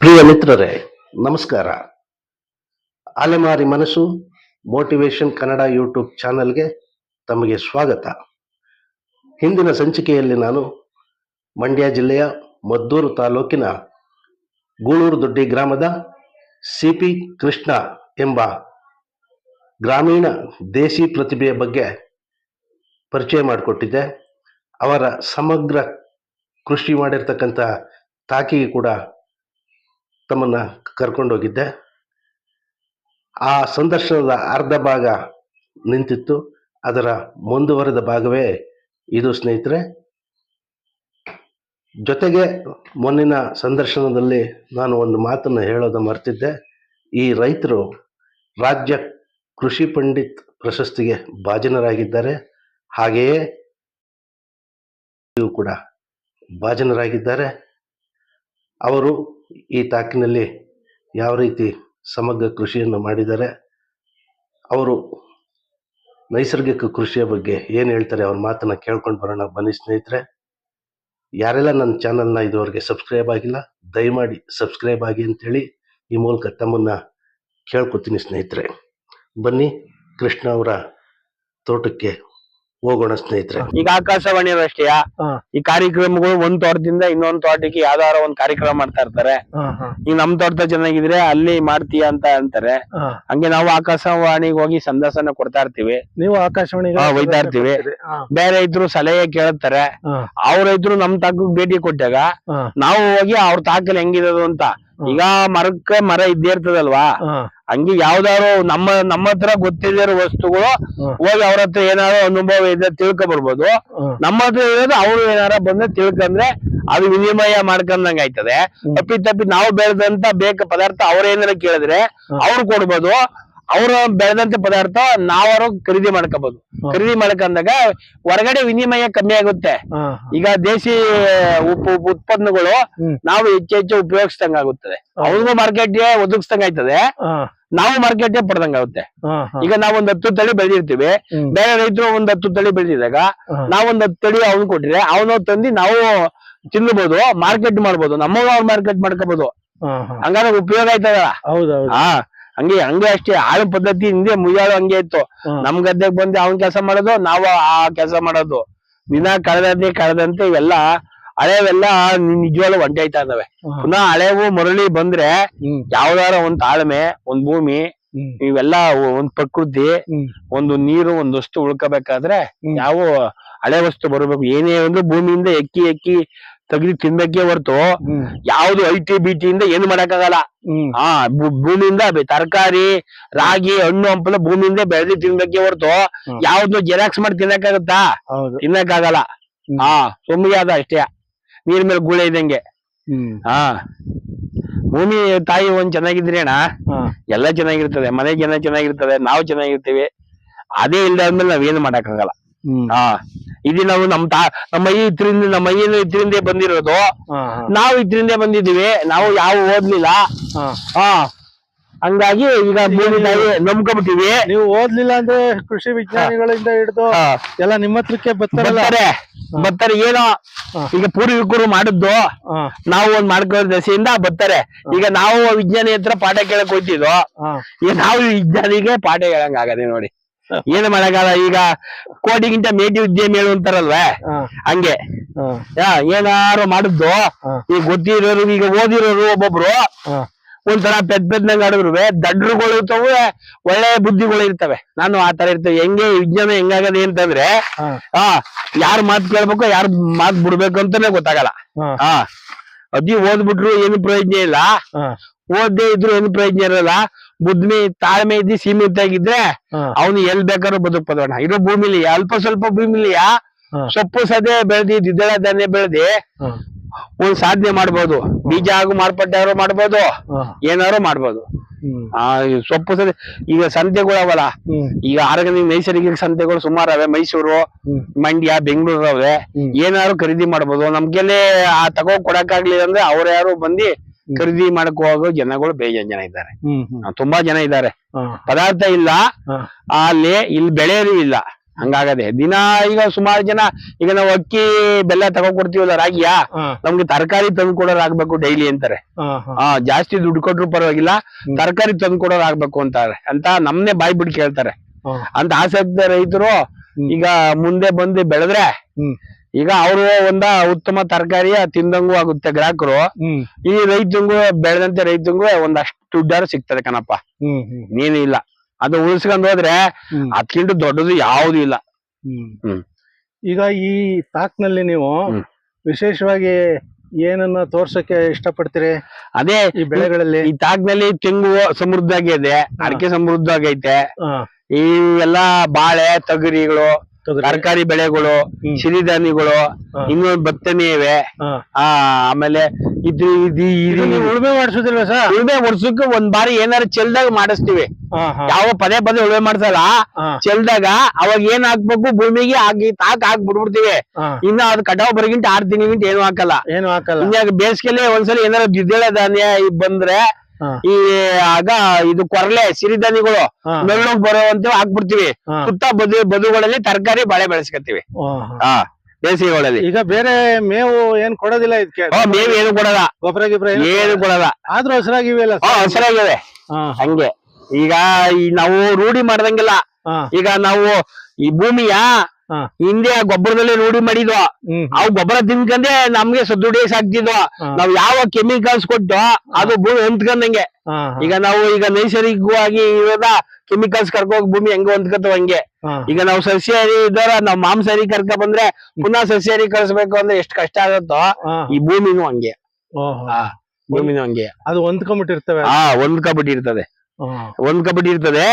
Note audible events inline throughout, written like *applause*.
ಪ್ರಿಯ ಮಿತ್ರರೇ, ನಮಸ್ಕಾರ. ಅಲೆಮಾರಿ ಮನಸ್ಸು ಮೋಟಿವೇಶನ್ ಕನ್ನಡ ಯೂಟ್ಯೂಬ್ ಚಾನೆಲ್ಗೆ ತಮಗೆ ಸ್ವಾಗತ. ಹಿಂದಿನ ಸಂಚಿಕೆಯಲ್ಲಿ ನಾನು ಮಂಡ್ಯ ಜಿಲ್ಲೆಯ ಮದ್ದೂರು ತಾಲೂಕಿನ ಗೂಳೂರು ದೊಡ್ಡಿ ಗ್ರಾಮದ ಸಿ ಪಿ ಕೃಷ್ಣ ಎಂಬ ಗ್ರಾಮೀಣ ದೇಸಿ ಪ್ರತಿಭೆಯ ಬಗ್ಗೆ ಪರಿಚಯ ಮಾಡಿಕೊಟ್ಟಿದ್ದೆ. ಅವರ ಸಮಗ್ರ ಕೃಷಿ ಮಾಡಿರ್ತಕ್ಕಂಥ ತಾಕಿಗೆ ಕೂಡ ತಮ್ಮನ್ನ ಕರ್ಕೊಂಡೋಗಿದ್ದೆ. ಆ ಸಂದರ್ಶನದ ಅರ್ಧ ಭಾಗ ನಿಂತಿತ್ತು. ಅದರ ಮುಂದುವರೆದ ಭಾಗವೇ ಇದು, ಸ್ನೇಹಿತರೆ. ಜೊತೆಗೆ ಮೊನ್ನಿನ ಸಂದರ್ಶನದಲ್ಲಿ ನಾನು ಒಂದು ಮಾತನ್ನು ಹೇಳೋದು ಮರ್ತಿದ್ದೆ. ಈ ರೈತರು ರಾಜ್ಯ ಕೃಷಿ ಪಂಡಿತ್ ಪ್ರಶಸ್ತಿಗೆ ಭಾಜನರಾಗಿದ್ದಾರೆ. ಹಾಗೆಯೇ ಕೂಡ ಭಾಜನರಾಗಿದ್ದಾರೆ. ಅವರು ಈ ತಾಕಿನಲ್ಲಿ ಯಾವ ರೀತಿ ಸಮಗ್ರ ಕೃಷಿಯನ್ನು ಮಾಡಿದ್ದಾರೆ, ಅವರು ನೈಸರ್ಗಿಕ ಕೃಷಿಯ ಬಗ್ಗೆ ಏನು ಹೇಳ್ತಾರೆ, ಅವ್ರ ಮಾತನ್ನು ಕೇಳ್ಕೊಂಡು ಬರೋಣ. ಬನ್ನಿ ಸ್ನೇಹಿತರೆ, ಯಾರೆಲ್ಲ ನನ್ನ ಚಾನಲ್ನ ಇದುವರೆಗೆ ಸಬ್ಸ್ಕ್ರೈಬ್ ಆಗಿಲ್ಲ, ದಯಮಾಡಿ ಸಬ್ಸ್ಕ್ರೈಬ್ ಆಗಿ ಅಂತೇಳಿ ಈ ಮೂಲಕ ತಮ್ಮನ್ನು ಕೇಳ್ಕೊತೀನಿ ಸ್ನೇಹಿತರೆ. ಬನ್ನಿ ಕೃಷ್ಣ ಅವರ ತೋಟಕ್ಕೆ ಹೋಗೋಣ ಸ್ನೇಹಿತರೆ. ಈಗ ಆಕಾಶವಾಣಿ ಅಷ್ಟೇ ಈ ಕಾರ್ಯಕ್ರಮಗಳು ಒಂದ್ ತೋಟದಿಂದ ಇನ್ನೊಂದ್ ತೋಟಕ್ಕೆ ಯಾವ್ದಾರ ಒಂದ್ ಕಾರ್ಯಕ್ರಮ ಮಾಡ್ತಾ ಇರ್ತಾರೆ. ಈಗ ನಮ್ ತೋಟದ ಚೆನ್ನಾಗಿದ್ರೆ ಅಲ್ಲಿ ಮಾಡ್ತೀಯ ಅಂತ ಅಂತಾರೆ. ಹಂಗೆ ನಾವು ಆಕಾಶವಾಣಿಗೆ ಹೋಗಿ ಸಂದರ್ಶನ ಕೊಡ್ತಾ ಇರ್ತೀವಿ. ನೀವು ಆಕಾಶವಾಣಿ ಒಯ್ತಾ ಇರ್ತೀವಿ. ಬೇರೆ ಇದ್ರು ಸಲಹೆ ಕೇಳ್ತಾರೆ. ಅವ್ರ ಇದ್ರು ನಮ್ ತಾಕ ಭೇಟಿ ಕೊಟ್ಟಾಗ ನಾವು ಹೋಗಿ ಅವ್ರ ತಾಕಲ್ಲಿ ಹೆಂಗಿರೋದು ಅಂತ ಈಗ ಮರಕ್ಕ ಮರ ಇದ್ದೇ ಇರ್ತದಲ್ವಾ? ಹಂಗೆ ಯಾವ್ದಾರು ನಮ್ಮ ನಮ್ಮ ಹತ್ರ ಗೊತ್ತಿರೋ ವಸ್ತುಗಳು ಹೋಗಿ ಅವ್ರ ಹತ್ರ ಏನಾರ ಅನುಭವ ಇದೆ ತಿಳ್ಕೊ ಬರ್ಬೋದು ನಮ್ಮ ಹತ್ರ ಇರೋದು ಅವ್ರು ಏನಾರ ಬಂದ್ರೆ ತಿಳ್ಕಂದ್ರೆ ಅದು ವಿನಿಮಯ ಮಾಡ್ಕೊಂಡಂಗ ಆಯ್ತದೆ. ತಪ್ಪಿ ತಪ್ಪಿ ನಾವು ಬೆಳೆದಂತ ಬೇಕ ಪದಾರ್ಥ ಅವ್ರ ಏನಾರ ಕೇಳಿದ್ರೆ. ಅವ್ರು ಕೊಡ್ಬೋದು. ಅವ್ರ ಬೆಳೆದಂತ ಪದಾರ್ಥ ನಾವರು ಖರೀದಿ ಮಾಡ್ಕೋಬಹುದು ಖರೀದಿ ಮಾಡ್ಕೊಂಡಾಗ ಹೊರಗಡೆ ವಿನಿಮಯ ಕಮ್ಮಿ ಆಗುತ್ತೆ. ಈಗ ದೇಸಿ ಉತ್ಪನ್ನಗಳು. ನಾವು ಹೆಚ್ಚು ಹೆಚ್ಚು ಉಪಯೋಗಿಸ್ದಂಗ ಆಗುತ್ತದೆ. ಅವ್ರಿಗೂ ಮಾರ್ಕೆಟ್ಗೆ ಒದಗಿಸ್ದಂಗ ಆಯ್ತದೆ. ನಾವು ಮಾರ್ಕೆಟ್ಗೆ ಆಗುತ್ತೆ. ಈಗ ನಾವ್ ಒಂದ್ ಹತ್ತು ತಳಿ ಬೆಳೆದಿರ್ತೀವಿ. ಬೇರೆ ರೈತರು ಒಂದ್ ಹತ್ತು ತಳಿ ಬೆಳೆದಿದಾಗ ನಾವೊಂದ್ ಒಂದ್ ಹತ್ತು ತಳಿ ಅವನು ಕೊಟ್ಟಿದ್ರೆ ಅವನು ತಂದು ನಾವು ತಿನ್ಬೋದು ಮಾರ್ಕೆಟ್ ಮಾಡ್ಬೋದು ನಮ್ಮ ಮಾರ್ಕೆಟ್ ಮಾಡ್ಕೋಬಹುದು ಹಂಗಾದ್ರೆ ಉಪಯೋಗ ಆಯ್ತದ? ಹಂಗೆ ಹಂಗೆ ಅಷ್ಟೇ. ಆಳು ಪದ್ಧತಿ ಹಿಂದೆ ಮುಯ್ಯಾಳು ಹಂಗೆ ಇತ್ತು. ನಮ್ ಗದ್ದೆಗ್ ಬಂದು ಅವನ್ ಕೆಲಸ ಮಾಡೋದು ನಾವು ಆ ಕೆಲಸ ಮಾಡೋದು. ದಿನ ಕಳೆದಂತೆ ಕಳೆದಂತೆ ಇವೆಲ್ಲ ಹಳೆವೆಲ್ಲ ನಿಜವಾಗ್ಲು ಒಂಟೆ ಆಯ್ತಾ ಇದಾವೆ ಪುನಃ ಹಳೆವು ಮರಳಿ ಬಂದ್ರೆ ಯಾವ್ದಾರ ಒಂದ್ ತಾಳ್ಮೆ ಒಂದ್ ಭೂಮಿ ಇವೆಲ್ಲ ಒಂದ್ ಪ್ರಕೃತಿ ಒಂದು ನೀರು ಒಂದ್ ವಸ್ತು ಉಳ್ಕೋಬೇಕಾದ್ರೆ. ಯಾವ ಹಳೆ ವಸ್ತು ಬರಬೇಕು. ಏನೇ ಒಂದು ಭೂಮಿಯಿಂದ ಎಕ್ಕಿ ಎಕ್ಕಿ ತೆಗ್ದು ತಿನ್ಬೇಕೇ ಹೊರತು ಯಾವ್ದು ಐ ಟಿ ಬಿ ಟಿ ಇಂದ ಏನು ಮಾಡಕ್ಕಾಗಲ್ಲ. ಹಾ ಭೂಮಿಯಿಂದ ತರಕಾರಿ ರಾಗಿ ಹಣ್ಣು ಹಂಪಲ ಭೂಮಿಯಿಂದ ಬೆಳೆದು ತಿನ್ಬೇಕೇ ಹೊರತು. ಯಾವ್ದು ಜೆರಾಕ್ಸ್ ಮಾಡಿ ತಿನ್ನಕ್ಕಾಗತ್ತಾ? ತಿನ್ನಕ್ಕಾಗಲ್ಲ. ಹಾ ಸುಮ್ಮಿಗೆ ಅದ ಅಷ್ಟೇ. ನೀರ್ ಮೇಲೆ ಗುಳೆ ಇದಂಗೆ ಹಾ ಭೂಮಿ ತಾಯಿ ಒಂದ್ ಚೆನ್ನಾಗಿದ್ರಿ ಅಣ್ಣ ಎಲ್ಲ ಚೆನ್ನಾಗಿರ್ತದೆ. ಮನೆಗೆ ಜನ ಚೆನ್ನಾಗಿರ್ತದೆ. ನಾವು ಚೆನ್ನಾಗಿರ್ತೀವಿ. ಅದೇ ಇಲ್ದಾದ್ಮೇಲೆ ನಾವೇನು ಮಾಡಕ್ಕಾಗಲ್ಲ. ಹಾ ಇದು ನಾವು ನಮ್ ತಾ ನಮ್ಮ ಅಯ್ಯ ಇದ್ರಿಂದ ನಮ್ಮ ಅಯ್ಯನ ಇದ್ರಿಂದ ಬಂದಿರೋದು. ನಾವು ಇದ್ರಿಂದ ಬಂದಿದೀವಿ ನಾವು ಯಾವ ಓದ್ಲಿಲ್ಲ. ಹಾ. ಹಂಗಾಗಿ ಈಗ ಭೂಮಿ ತಾಯಿ ನಂಬ್ಕೊಂಬಿಟ್ಟಿವಿ. ನೀವು ಓದ್ಲಿಲ್ಲ ಅಂದ್ರೆ ಕೃಷಿ ವಿಜ್ಞಾನಿಗಳಿಂದ ಹಿಡಿದು ಎಲ್ಲ ನಿಮ್ಮ ಹತ್ರಕ್ಕೆ ಬರ್ತಾರಲ್ಲ? ಬರ್ತಾರೆ. ಬರ್ತಾರೆ ಏನೋ. ಈಗ ಪೂರ್ವಿಕರು ಮಾಡಿದ್ದು. ನಾವು ಒಂದ್ ಮಾಡ್ಕೊಳ್ಳೋ ದಸೆಯಿಂದ ಬರ್ತಾರೆ. ಈಗ ನಾವು ವಿಜ್ಞಾನಿ ಹತ್ರ ಪಾಠ ಕೇಳಕ್ ಹೋಯ್ತಿದ್ವು. ಈಗ ನಾವು ವಿಜ್ಞಾನಿಗೆ ಪಾಠ ಹೇಳಂಗಾಗದೆ ನೋಡಿ. *laughs* ಏನು ಮಾಡಕ್ಕಾಗಲ್ಲ ಈಗ ಕೋಟಿಗಿಂತ ಮೇಟಿ ಉದ್ಯಮಿ ಹೇಳು ಅಂತಾರಲ್ವೇ? ಹಂಗೆ. ಏನಾರು ಮಾಡಿದ್ದು. ಈಗ ಗೊತ್ತಿರೋರು ಈಗ ಓದಿರೋರು ಒಬ್ಬೊಬ್ರು ಒಂಥರ ಪೆದ್ ಪೆದ್ನಂಗ್ ಆಡಿದ್ರು ದಡ್ರುಗಳು ಇರ್ತವೆ ಒಳ್ಳೆ ಬುದ್ಧಿಗಳು ಇರ್ತವೆ. ನಾನು ಆ ತರ ಇರ್ತೇವೆ ಹೆಂಗೆ ವಿಜ್ಞಾನ ಹೆಂಗಾಗದೆ ಅಂತಂದ್ರೆ ಹಾ, ಆ ಯಾರ್ ಮಾತ್ ಕೇಳ್ಬೇಕು ಯಾರ್ ಮಾತ್ ಬಿಡ್ಬೇಕು ಅಂತಾನೆ ಗೊತ್ತಾಗಲ್ಲ. ಹಾ, ಅದಿ ಓದ್ಬಿಟ್ರು ಏನು ಪ್ರಯೋಜನ ಇಲ್ಲ. ಓದ್ದೇ ಇದ್ರು ಏನು ಪ್ರಯೋಜನ ಇರಲ್ಲ. ಬುದ್ಧಿ ತಾಳ್ಮೆ ಇದ್ದು ಸೀಮಿತ ಆಗಿದ್ರೆ ಅವನು ಎಲ್ ಬೇಕಾದ್ರೂ ಬದುಕ್ಬೋದಣ್ಣ ಇರೋ ಭೂಮಿಲಿ ಅಲ್ಪ ಸ್ವಲ್ಪ ಭೂಮಿಲಿಯ. ಸೊಪ್ಪು ಸದೆ ಬೆಳೆದಿ ದ್ವಿದಳ ಧಾನ್ಯ ಬೆಳೆದಿ ಒಂದ್ ಸಾಧನೆ ಮಾಡ್ಬೋದು. ಬೀಜ ಹಾಗೂ ಮಾರ್ಪಟ್ಟಾರು ಮಾಡ್ಬೋದು. ಏನಾದ್ರು ಏನಾರು ಮಾಡ್ಬೋದು ಆ ಸೊಪ್ಪು ಸದೆ ಈಗ ಸಂತೆಗಳು ಅವಲ್ಲ ಈಗ ಆರ್ಗಾನಿಕ್ ನೈಸರ್ಗಿಕ ಸಂತೆಗಳು ಸುಮಾರು ಅವೆ ಮೈಸೂರು ಮಂಡ್ಯ ಬೆಂಗಳೂರು ಅವೆ ಏನಾದ್ರು ಏನಾರು ಖರೀದಿ ಮಾಡ್ಬೋದು. ನಮ್ಗೆಲ್ಲೇ ಆ ತಗೋ ಕೊಡಕ್ಕಾಗ್ಲಿಲ್ಲ ಅಂದ್ರೆ ಅವ್ರ ಯಾರು ಬಂದು ಖರೀದಿ ಮಾಡಕ್ ಹೋಗೋ ಜನಗಳು ಬೇಜಾನ್ ಜನ ಇದ್ದಾರೆ. ತುಂಬಾ ಜನ ಇದ್ದಾರೆ. ಪದಾರ್ಥ ಇಲ್ಲ. ಅಲ್ಲಿ ಇಲ್ಲಿ ಬೆಳೆಯೋದು ಇಲ್ಲ. ಹಂಗಾಗದೆ. ದಿನ ಈಗ ಸುಮಾರು ಜನ ಈಗ ನಾವು ಅಕ್ಕಿ ಬೆಲ್ಲ ತಗೊಂಡ್ಕೊಡ್ತೀವಲ್ಲ ಕೊಡ್ತೀವಲ್ಲ ರಾಗಿಯ. ನಮ್ಗೆ ತರಕಾರಿ ತಂದು ಕೊಡೋರ್ ಆಗ್ಬೇಕು ಡೈಲಿ ಅಂತಾರೆ. ಆ ಜಾಸ್ತಿ ದುಡ್ಡು ಕೊಟ್ರು ಪರವಾಗಿಲ್ಲ. ತರಕಾರಿ ತಂದು ಕೊಡೋರ್ ಆಗ್ಬೇಕು ಅಂತಾರೆ. ಅಂತ ನಮ್ನೆ ಬಾಯ್ ಬಿಟ್ಟು ಕೇಳ್ತಾರೆ. ಅಂತ ಆಸಕ್ತ ರೈತರು. ಈಗ ಮುಂದೆ ಬಂದು ಬೆಳೆದ್ರೆ. ಈಗ ಅವರು ಒಂದ ಉತ್ತಮ ತರಕಾರಿ ತಿಂದಂಗೂ ಆಗುತ್ತೆ ಗ್ರಾಹಕರು. ಈ ರೈತಂಗು ಬೆಳೆದಂತೆ ರೈತಂಗು ಒಂದಷ್ಟು ದುಡ್ಡಾರು ಸಿಗ್ತದೆ ಕಣಪ್ಪ. ನೀನು ಇಲ್ಲ. ಅದು ಉಳಿಸ್ಕೊಂಡ್ ಹೋದ್ರೆ. ಅದಕ್ಕಿಂತ ದೊಡ್ಡದು ಯಾವ್ದು ಇಲ್ಲ. ಈಗ ಈ ತಾಕ್ನಲ್ಲಿ ನೀವು ವಿಶೇಷವಾಗಿ ಏನನ್ನ ತೋರ್ಸಕ್ಕೆ ಇಷ್ಟಪಡ್ತೀರಿ? ಅದೇ ಈ ಬೆಳೆಗಳಲ್ಲಿ? ಈ ತಾಕ್ನಲ್ಲಿ ತೆಂಗು ಸಮೃದ್ಧ ಆಗಿದೆ ಅಡಿಕೆ ಸಮೃದ್ಧ ಆಗೈತೆ ಈ ಎಲ್ಲಾ ಬಾಳೆ ತೊಗರಿಗಳು ತೊಗರಿ. ತರಕಾರಿ ಬೆಳೆಗಳು. ಸಿರಿಧಾನ್ಯಗಳು ಇನ್ನೊಂದು ಇನ್ನು ಭತ್ತನೇ ಇವೆ ಆ ಆಮೇಲೆ ಇದು ಇದು ಇದು. ಉಳುಮೆ ಮಾಡಿಸೋದಿಲ್ಲ ಸರ್? ಉಳುಮೆ ವರ್ಷಕ್ಕೆ ಒಂದ್ ಬಾರಿ ಏನಾರ ಚೆಲ್ದಾಗ ಮಾಡಿಸ್ತೀವಿ. ಯಾವ ಪದೇ ಪದೇ ಉಳುಮೆ ಮಾಡ್ಸಲ್ಲ. ಚೆಲ್ದಾಗ ಅವಾಗ ಏನ್ ಹಾಕ್ಬೇಕು ಭೂಮಿಗೆ ಹಾಕಿ ತಾಕ್ ಹಾಕ್ ಬಿಡ್ಬಿಡ್ತೀವಿ. ಇನ್ನ ಅದ್ ಕಟಾವ್ ಬರಗಿಂತ ಆರ್ ತಿಂಗಳಿಗಿಂಟ ಏನು ಹಾಕಲ್ಲ. ಏನು ಹಾಕಲ್ಲ. ಬೇಸಿಗೆಲೆ ಒಂದ್ಸಲ ಏನಾರ ದ್ವಿದಳ ಧಾನ್ಯ ಬಂದ್ರೆ. ಈ ಆಗ ಇದು ಕೊರಲೆ ಸಿರಿಧಾನ್ಯಗಳು ಮೆಲ್ಲು ಬರುವಂತ ಹಾಕ್ಬಿಡ್ತೀವಿ. ಸುತ್ತ ಬದು ಬದುಗಳಲ್ಲಿ ತರಕಾರಿ ಬಾಳೆ ಬೆಳೆಸ್ಕೊತೀವಿ ಹಾ, ಬೇಸಿಗೆಗಳಲ್ಲಿ. ಈಗ ಬೇರೆ ಮೇವು ಏನ್ ಕೊಡೋದಿಲ್ಲ ಇದಕ್ಕೆ ಮೇವು ಏನು ಕೊಡಲ್ಲ. ಗೊಬ್ಬರ ಗಿಬ್ಬರ ಏನು ಕೊಡಲ್ಲ. ಆದ್ರೂ ಹಸಿರಾಗಿವೆಲ್ಲ ಹಸಿರಾಗಿವೆ. ಹಂಗೆ. ಈಗ ಈ ನಾವು ರೂಢಿ ಮಾಡ್ದಂಗಿಲ್ಲ. ಈಗ ನಾವು ಈ ಭೂಮಿಯ. ಹಿಂದೆ ಗೊಬ್ಬರದಲ್ಲಿ ರೂಢಿ ಮಾಡಿದ್ವ. ಅವ್ ಗೊಬ್ಬರ ತಿನ್ಕಂದೆ ನಮ್ಗೆ ಸದೃಢ ಸಾಕ್ತಿದ್ವು. ಹಾ. ನಾವ್ ಯಾವ ಕೆಮಿಕಲ್ಸ್ ಕೊಟ್ಟು ಅದು ಭೂಮಿ ಹೊಂದ್ಕಂದಂಗೆ. ಈಗ ನಾವು ಈಗ ನೈಸರ್ಗಿಕವಾಗಿ ಇರೋದ ಕೆಮಿಕಲ್ಸ್ ಕರ್ಕೋಗ್ ಭೂಮಿ ಹೆಂಗ ಹೊಂದ್ಕತ್ತವ ಹಂಗೆ. ಈಗ ನಾವು ಸಸ್ಯಹಾರಿ ಇದ್ದಾರ ನಾವ್ ಮಾಂಸಾಹಾರಿ ಕರ್ಕ ಬಂದ್ರೆ ಪುನಃ ಸಸ್ಯಹಾರಿ ಕಳಿಸ್ಬೇಕು ಅಂದ್ರೆ ಎಷ್ಟು ಕಷ್ಟ ಆಗತ್ತೋ ಈ ಭೂಮಿನೂ ಹಂಗೆ. ಭೂಮಿನೂ ಹಂಗೆ. ಅದು ಹೊಂದ್ಕೊಂಬಿಟ್ಟಿರ್ತವೆ ಹಾ ಒಂದ್ ಕಬಡ್ಡಿ ಇರ್ತದೆ. ಒಂದ್ ಕಬಡ್ಡಿ ಇರ್ತದೆ.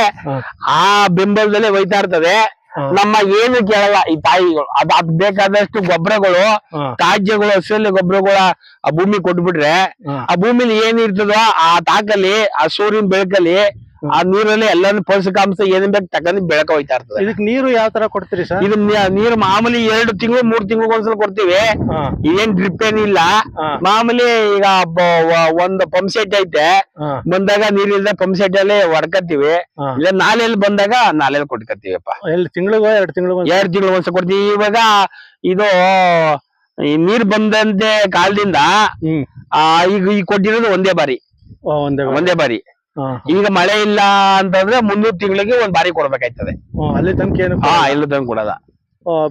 ಆ ಬೆಂಬಲದಲ್ಲೇ ಒಯ್ತಾ ಇರ್ತದೆ. ನಮ್ಮ ಏನು ಕೇಳಲ್ಲ ಈ ತಾಯಿಗಳು. ಅದ್ ಅದ್ ಬೇಕಾದಷ್ಟು ಗೊಬ್ಬರಗಳು ಹಾ, ತಾಜ್ಯಗಳು ಹಸಿರಲ್ಲಿ ಗೊಬ್ಬರಗಳ ಆ ಭೂಮಿ ಕೊಟ್ಬಿಟ್ರೆ ಆ ಭೂಮಿಲಿ ಏನಿರ್ತದೋ ಇರ್ತದೋ ಆ ತಾಕಲ್ಲಿ ಆ ಸೂರ್ಯನ ಬೆಳಕಲ್ಲಿ ಆ ನೀರಲ್ಲಿ ಎಲ್ಲಾನು ಪೋಷಕಾಂಶ ಏನೇನ್ ಬೇಕು ತಗೊಂಡು ಬೆಳಕ ಹೋಯ್ತಾ ಇರ್ತದೆ. ಇದಕ್ ನೀರು ಯಾವ ತರ ಕೊಡ್ತೀರಿ ಸರ್? ಇದು ನೀ- ನೀರು ಮಾಮೂಲಿ ಎರಡು ತಿಂಗಳು ಮೂರ್ ತಿಂಗಳು ಒಂದ್ಸಲ ಕೊಡ್ತೀವಿ. ಹಾ, ಏನ್ ಡ್ರಿಪ್ ಏನಿಲ್ಲ ಹಾ, ಮಾಮೂಲಿ ಈಗ ಬ- ವ- ಒಂದು ಪಂಪ್ ಸೆಟ್ ಐತೆ. ಹಾ, ಬಂದಾಗ ನೀರಿಲ್ದ ಪಂಪ್ ಸೆಟ್ ಅಲ್ಲಿ ಹೊಡ್ಕತ್ತೀವಿ ಹಾ. ಇಲ್ಲ ನಾಲೆಯಲ್ಲಿ ಬಂದಾಗ ನಾಲೆಯಲ್ಲಿ ಕೊಟ್ಕತ್ತೀವಪ್ಪ. ಎಲ್ಲಿ ತಿಂಗಳಿಗೋ ಎರಡ್ ತಿಂಗಳಿಗೋ ಎರಡ್ ತಿಂಗಳು ಒಂದ್ಸಲ ಕೊಡ್ತೀವಿ. ಇವಾಗ ಇದು ಈ ನೀರ್ ಬಂದಂತೆ ಕಾಲದಿಂದ ಹ್ಮ್. ಆ ಈಗ ಈಗ ಕೊಟ್ಟಿರೋದು ಒಂದೇ ಬಾರಿ. ಓ, ಒಂದೇ ಒಂದೇ ಬಾರಿ. ಈಗ ಮಳೆ ಇಲ್ಲ ಅಂತಂದ್ರೆ ಮುನ್ನೂರ್ ತಿಂಗಳಿಗೆ ಒಂದ್ ಬಾರಿ ಕೊಡ್ಬೇಕಾಯ್ತದೆ. ಅಲ್ಲಿ ತನಕ ಏನು ಹಾ ಇಲ್ಲ ತಂದು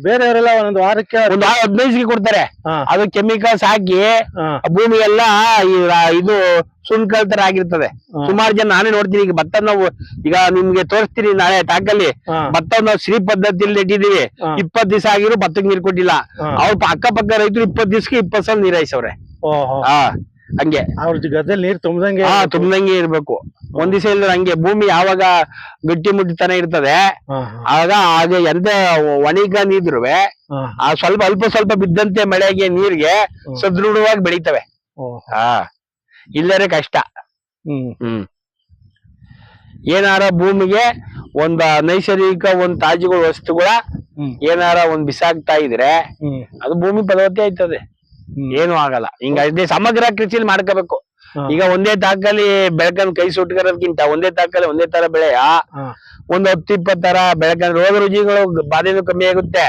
ಬೇರೆಯವರೆಲ್ಲ ಒಂದೊಂದು ವಾರಕ್ಕೆ ಒಂದ್ ಹದಿನೈದು ಕೊಡ್ತಾರೆ. ಅದು ಕೆಮಿಕಲ್ಸ್ ಹಾಕಿ ಭೂಮಿ ಎಲ್ಲ ಇದು ಸುಣ್ಕಲ್ ತರ ಆಗಿರ್ತದೆ. ಸುಮಾರು ಜನ ನಾನೇ ನೋಡ್ತೀನಿ ಈಗ ಭತ್ತ ನಾವು ಈಗ ನಿಮ್ಗೆ ತೋರಿಸ್ತೀನಿ ನಾಳೆ ಟಾಕಲ್ಲಿ ಭತ್ತ ನಾವು ಶ್ರೀ ಪದ್ಧತಿಯಲ್ಲಿ ಇಟ್ಟಿದೀವಿ. ಇಪ್ಪತ್ ದಿವಸ ಆಗಿರೋ ಭತ್ತಕ್ಕೆ ನೀರ್ ಕೊಟ್ಟಿಲ್ಲ. ಅವ್ರ ಅಕ್ಕಪಕ್ಕ ರೈತರು ಇಪ್ಪತ್ ದಿವಸಕ್ಕೆ ಇಪ್ಪತ್ ಸಲ ನೀರ್ ಹಾಯ್ಸವ್ರೆ. ಓಹೋ. ಹಾ. ಹಂಗೆ. ಅವ್ರ ಗದ್ದೆಲಿ ನೀರ್ ತುಂಬದಂಗೆ ಹಾ ತುಂಬದಂಗೆ ಇರ್ಬೇಕು. ಒಂದ್ ದಿವಸ ಇಲ್ದ್ರೆ ಹಂಗೆ ಭೂಮಿ ಯಾವಾಗ ಗಟ್ಟಿ ಮುಟ್ಟಿತನ ಇರ್ತದೆ ಆಗ ಆಗ ಹಾಗೆ ಎಂತ ಒಣಗ ನೀದ್ರುವೆ ಆ ಸ್ವಲ್ಪ ಅಲ್ಪ ಸ್ವಲ್ಪ ಬಿದ್ದಂತೆ ಮಳೆಗೆ ನೀರ್ಗೆ ಸದೃಢವಾಗಿ ಬೆಳಿತವೆ. ಹಾ. ಇಲ್ಲರೆ ಕಷ್ಟ. ಹ್ಮ್. ಹ್ಮ್. ಏನಾರ ಭೂಮಿಗೆ ಒಂದ ನೈಸರ್ಗಿಕ ಒಂದ್ ತಾಜುಗಳ ವಸ್ತುಗಳ ಏನಾರ ಒಂದ್ ಬಿಸಾಕ್ತಾ ಇದ್ರೆ ಅದು ಭೂಮಿ ಫಲವತ್ತೆ ಆಯ್ತದೆ. ಏನು ಆಗಲ್ಲ. ಹಿಂಗ ಇದೇ ಸಮಗ್ರ ಕೃಷಿಲಿ ಮಾಡ್ಕೋಬೇಕು. ಈಗ ಒಂದೇ ತಾಕಲ್ಲಿ ಬೆಳಕನ್ ಕೈ ಸುಟ್ಕರೋದ್ಕಿಂತ ಒಂದೇ ತಾಕಲ್ಲಿ ಒಂದೇ ತರ ಬೆಳೆಯ. ಒಂದ್ ಹತ್ತು ಇಪ್ಪತ್ ತರ ಬೆಳಕಂದ್ರೆ ರೋಗ ರುಜಿಗಳು ಬಾಧೆನೂ ಕಮ್ಮಿ ಆಗುತ್ತೆ.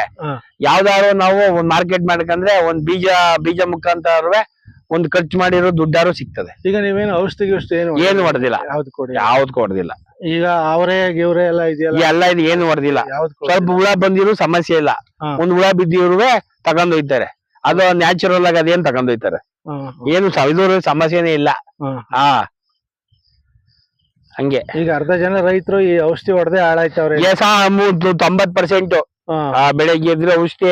ಯಾವ್ದಾದ್ರು ನಾವು ಒಂದ್ ಮಾರ್ಕೆಟ್ ಮಾಡ್ಕಂದ್ರೆ ಒಂದ್ ಬೀಜ ಬೀಜ ಮುಖಾಂತರ ಒಂದ್ ಖರ್ಚು ಮಾಡಿರೋ ದುಡ್ಡಾರು ಸಿಗ್ತದೆ. ಈಗ ನೀವೇನು ಔಷಧಿ ಏನು ಏನು ಹೊಡೆದಿಲ್ಲ. ಯಾವ್ದು ಕೊಡಿ? ಯಾವ್ದು ಕೊಡ್ದಿಲ್ಲ. ಈಗ ಅವರೇ ಗಿವ್ರೆ ಎಲ್ಲ ಇದೆಯಲ್ಲ? ಎಲ್ಲ ಇದು ಏನು ಹೊಡೆದಿಲ್ಲ. ಸ್ವಲ್ಪ ಹುಳ ಬಂದಿರೋ ಸಮಸ್ಯೆ ಇಲ್ಲ. ಒಂದ್ ಹುಳ ಬಿದ್ದಿರುವೆ ತಗೊಂಡೊಯ್ತಾರೆ ಅದು ನ್ಯಾಚುರಲ್ ಆಗಿ ಅದೇನ್ ತಗೊಂಡೋಯ್ತಾರೆ ಏನು ಸಾವಿರ ಸಮಸ್ಯೆನೇ ಇಲ್ಲ. ಹಾ. ಹಂಗೆ. ಈಗ ಅರ್ಧ ಜನ ರೈತರು ಈ ಔಷಧಿ ಹೊಡೆದೇ ಹಾಳಾಯ್ತವ್ರೆ. ಎಸ ತೊಂಬತ್ ಪರ್ಸೆಂಟ್ ಬೆಳಗ್ಗೆ ಎದ್ರೆ ಔಷಧಿ